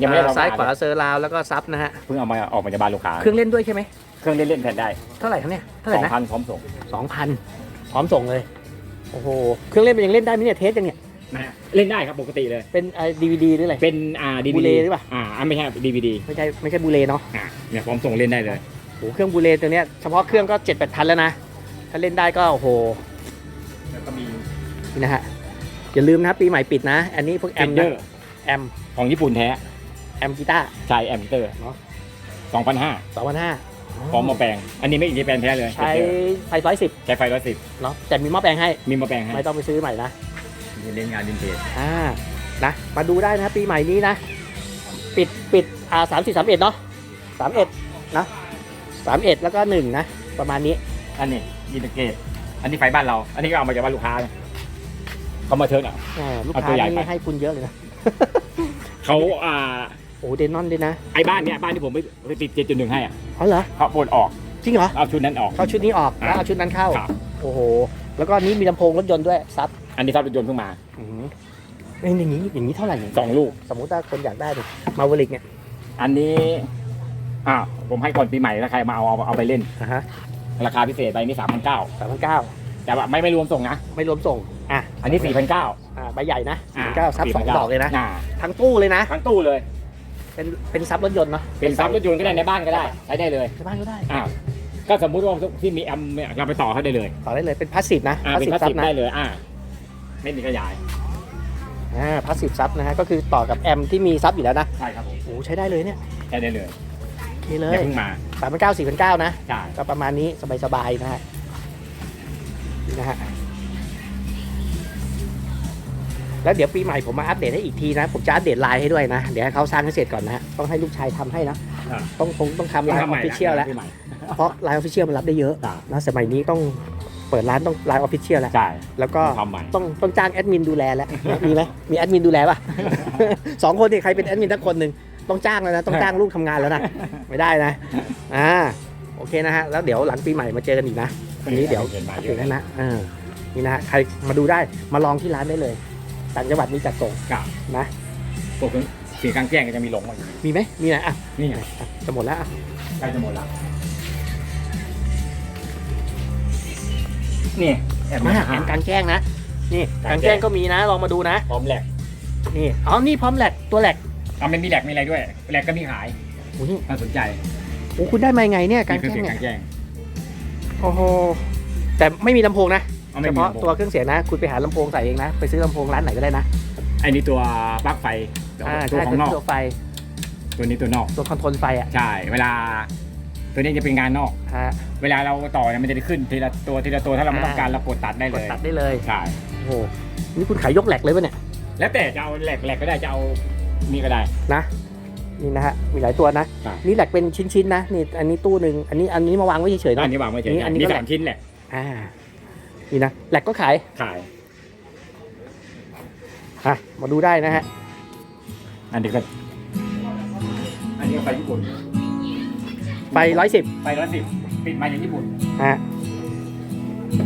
Speaker 2: ยังไม่ได้
Speaker 1: อ่า
Speaker 2: ลอง
Speaker 1: ซ้ายขวา
Speaker 2: เลย
Speaker 1: เซอร์ราวแล้วก็ซับนะฮะ
Speaker 2: เพิ่งเอามาออกมาจากบ้านลูกค้า
Speaker 1: เครื่องเล่นด้วยใช่ไหม
Speaker 2: เครื่องเล่นเล่นแผ่นได้
Speaker 1: เท่าไหร่ครับเนี่ยเท่าไหร่นะ
Speaker 2: 2,000พร้อมส่ง
Speaker 1: สองพันพร้อมส่งเลยโอ้โหเครื่องเล่นมันยังเล่นได้ไหมเนี่ยเทสยังเนี่ย
Speaker 2: นะฮะเล่นได้ครับปกติเลย
Speaker 1: เป็นไอดีวีดีหรืออะไร
Speaker 2: เป็นอ่า DVD
Speaker 1: บูเลหรือเปล่า
Speaker 2: อ่าอันไม่ใช่ DVD
Speaker 1: ไม่ใช่ไม่ใช่บูเลเนาะ
Speaker 2: อ่าเนี่ยพร้อมส่งเล่นได้เลย
Speaker 1: โอ้โห เครื่องบูเลตัวเนี้ยเฉพาะเครื่องก็เจ็ดแปดพันแล้วนะ ถ้าเล่นได้ก็โอ้โห
Speaker 2: แล้วก็มี
Speaker 1: นี่นะฮะอย่าลืมนะปีใหม่ปิดนะ อันนี้พวกแอ
Speaker 2: เอ
Speaker 1: ม
Speaker 2: มเด
Speaker 1: นะ
Speaker 2: อร์
Speaker 1: แอม
Speaker 2: ของญี่ปุ่นแท้
Speaker 1: แอมกีตาร์
Speaker 2: ใช่แอมเตอร์
Speaker 1: เนอะ
Speaker 2: สองพันห้า
Speaker 1: สองพันห้า
Speaker 2: พร้อมมาแปลง อันนี้ไม่อินดีแปลงแท้เลย
Speaker 1: ใช้ไฟร้อยสิบ
Speaker 2: ใช้ไฟร้อยสิบ
Speaker 1: เนาะแต่มีหม้อแปลงให้
Speaker 2: มีมาแปลงให้
Speaker 1: ไม่ต้องไปซื้อใหม่นะ
Speaker 2: เล่นงานวินเทจ
Speaker 1: อ่านะมาดูได้นะปีใหม่นี้นะ ปิดปิดอ่าสามสี่สามเอ็ดเนาะสามเอ็ดนะ สามเอ็ดแล้วก็หนึ่งนะ ประมาณนี้
Speaker 2: อันนี้ยินเกตอันนี้ไฟบ้านเรา อันนี้ก็เอามาจากบ้านลูกค้าเขามาเทิร์นอะ
Speaker 1: แหมลูก
Speaker 2: เอา
Speaker 1: ค้า
Speaker 2: ตัวใหญ่ไป
Speaker 1: นี่ให้คุณเยอะเลยนะ
Speaker 2: เขาอ่า
Speaker 1: โอ้เดนนอนด้วยนะ
Speaker 2: ไอ้บ้านเนี้ยบ้านที่ผมไปไปติดเจ็ดจุดหนึ่งให้อะ
Speaker 1: อ๋อเหรอ
Speaker 2: เขาโอนออก
Speaker 1: จริงเหรอ
Speaker 2: เอาชุดนั้นออก
Speaker 1: เข้าชุดนี้ออก
Speaker 2: อ่า
Speaker 1: แล้วเอาชุดนั้นเข้า
Speaker 2: ครับ
Speaker 1: โอ้โห แล้วก็นี้มีลำโพงรถยนต์ด้วยซับ
Speaker 2: อันนี้ทับรถยนต์เพิ่งมา
Speaker 1: อื้อหือเอ้ยอย่างนี้อย่างนี้เท่าไหร่เนี่ย
Speaker 2: สองลูก
Speaker 1: สมมติถ้าคนอยากได้เนี่ยมาวลิกเนี่ย
Speaker 2: อันนี้ อ่าผมให้ก่อนปีใหม่ถ้าใครมาเอาเอาเอาไปเล่น
Speaker 1: อะฮะ
Speaker 2: ราคาพิเศษไปนี่สามพันเก้า
Speaker 1: สามพันเก้า
Speaker 2: แต่ว่าไม่ไม่รวมส่งนะ
Speaker 1: ไม่รวมส่ง อะ
Speaker 2: อันนี้สี่พันเก้า
Speaker 1: อ่าใบใหญ่นะสี่พันเก้าซับสองดอกเลยนะ
Speaker 2: อ่า
Speaker 1: ทั้งตู้เลยนะ
Speaker 2: ทั้งตู้เลย
Speaker 1: เป็นเป็นซับรถยนต์เนาะ
Speaker 2: เป็นซับรถยนต์ก็ได้ในบ้านก็ได้ ใช้ได้เลย
Speaker 1: ในบ้านก็ได้
Speaker 2: อ่าก็สมมุติว่าที่มีแอมเนี่ยเราไปต่อเขาได้เลย
Speaker 1: ต่อได้เลยเป็นพาสซีฟนะ
Speaker 2: อ่า
Speaker 1: พาส
Speaker 2: เป็น
Speaker 1: ซีฟ
Speaker 2: พลาส
Speaker 1: ซั
Speaker 2: ติ
Speaker 1: บ
Speaker 2: ก
Speaker 1: นะ
Speaker 2: ได้เลย อ่า ไม่มีขยาย
Speaker 1: อ่าพาสซีฟซับนะฮะก็คือต่อกับแอมที่มีซับอยู่แล้วนะ
Speaker 2: ใช่ครับผม
Speaker 1: โอ้ใช้ได้เลยเนี่ย
Speaker 2: ใช้ได้เลย
Speaker 1: โอ เคเล
Speaker 2: อยย่าเพิ่งมา
Speaker 1: สามพันเก้าสี่พันเก้านะ
Speaker 2: ใช่
Speaker 1: ก็ประมาณนี้สบายๆนะฮะนี่นะฮะแล้วเดี๋ยวปีใหม่ผมมาอัปเดตให้อีกทีนะ ผมจะอัปเดตไลน์ให้ด้วยนะ เดี๋ยวให้เขาสร้างให้เสร็จก่อนนะฮะต้องให้ลูกชายทำให้นะ
Speaker 2: อ่า
Speaker 1: ต้องคงต้องทำไลน์ออฟฟิเชียลแล้ว
Speaker 2: ปีใหม่
Speaker 1: เพราะไลน์ออฟฟิเชียลมันรับได้เยอะ
Speaker 2: ใช่
Speaker 1: นะสมัยนี้ต้องเปิดร้านต้องไลน์ออฟฟิเชียลแล้ว
Speaker 2: ใช่
Speaker 1: แล้วก็
Speaker 2: ทำใหม่
Speaker 1: ต้องต้องจ้างแอดมินดูแลแล้ว มีไหมมีแอดมินดูแลป่ะ สองคนนี่ใครเป็นแอดมินทักคนหนึ่ง ต้องจ้างแล้วนะ ต้องจ้างลูกทำงานแล้วนะ ไม่ได้นะ อ่า โอเคนะฮะ แล้วเดี๋ยวหลังปีใหม่มาเจอกันอีกนะวันนี้เดี๋ยว
Speaker 2: เห็นมา
Speaker 1: อัป
Speaker 2: เย
Speaker 1: เด
Speaker 2: อะ
Speaker 1: ตแล้วนะเออนี่นะฮะใครมาดูได้ มาลองที่ร้านได้เลย ต่างจังหวัดมีจัดส่ง
Speaker 2: กับ
Speaker 1: นะ
Speaker 2: พวกสีกลางแจ้งก็จะมีลงมาอยู่
Speaker 1: มีไหม มีไหนอะ
Speaker 2: นี่ไง
Speaker 1: อะจะหมดแล้วอะ
Speaker 2: ใกล้จะหมดแล้วนี่แอบ
Speaker 1: มา
Speaker 2: มา
Speaker 1: แอมกลางแจ้งนะ นี่กลางแจ้งก็มีนะ ลองมาดูนะ
Speaker 2: พร้อมแหลก
Speaker 1: นี่ อ๋อ นี่พร้อมแหลกตัวแหลก
Speaker 2: เอามันมีแหลกมีอะไรด้วยแหลกก็มีขาย
Speaker 1: โอ้นี่
Speaker 2: น่าสนใจ
Speaker 1: โอ้คุณได้มายังไงเนี่ยกลาง
Speaker 2: นี่คือ
Speaker 1: แจ้ง
Speaker 2: สีก
Speaker 1: เนี่ย
Speaker 2: ลางแจ้ง
Speaker 1: โอ้โหแต่ไม่มีลำโพงนะ
Speaker 2: เอา
Speaker 1: เฉ
Speaker 2: ไม่มี
Speaker 1: พาะ
Speaker 2: ลำโพง
Speaker 1: ตัวเครื่องเสียงนะ คุณไปหาลำโพงใส่เองนะ ไปซื้อลำโพงร้านไหนก็ได้นะ
Speaker 2: ไอ้นี่ตัวปลั๊กไฟตัว
Speaker 1: อ่า
Speaker 2: ตัว
Speaker 1: ใช่
Speaker 2: ของนอก
Speaker 1: ตัวไฟ
Speaker 2: ตัวนี้ตัวนอก
Speaker 1: ตัวคอนโทรลไฟอะ
Speaker 2: ใช่ เวลา ตัวนี้จะเป็นงานนอก
Speaker 1: ฮะ
Speaker 2: เวลาเราต่อเนี่ยมันจะได้ขึ้นทีละตัวทีละตัวถ้าเราไม่
Speaker 1: อ่า
Speaker 2: ต้องการเรากดตัดได้
Speaker 1: ก
Speaker 2: เล
Speaker 1: ด
Speaker 2: ย
Speaker 1: ตัดได้เลย
Speaker 2: ใช่
Speaker 1: โอ้โหนี่คุณขายยกแหลกเลยปะเนี่ย
Speaker 2: แล้วแต่จะเอาแหลกแหลกก็ได้จะเอา นี่ก็ได้
Speaker 1: นะ นี่นะฮะมีหลายตัวนะ
Speaker 2: ใช่
Speaker 1: นี่แหลกเป็นชิ้นๆนะนี่อันนี้ตู้หนึ่งอันนี้อันนี้มาวางไว้เฉยๆ
Speaker 2: อั
Speaker 1: เนาะ
Speaker 2: นนี้วางไว้เฉย
Speaker 1: นี่อันนี้
Speaker 2: มี
Speaker 1: ก็แหล
Speaker 2: สากมชิ้นแหละ
Speaker 1: อ่านี่นะแหลกก็ขาย
Speaker 2: ขาย
Speaker 1: อะมาดูได้นะฮะ
Speaker 2: อันนี้ก็อันนี้ก็ไปญี่ปุ่น
Speaker 1: ไฟร้อยสิบ
Speaker 2: ไปร้อยสิบปิดมาจากญี่ปุ่น
Speaker 1: ฮะไฟ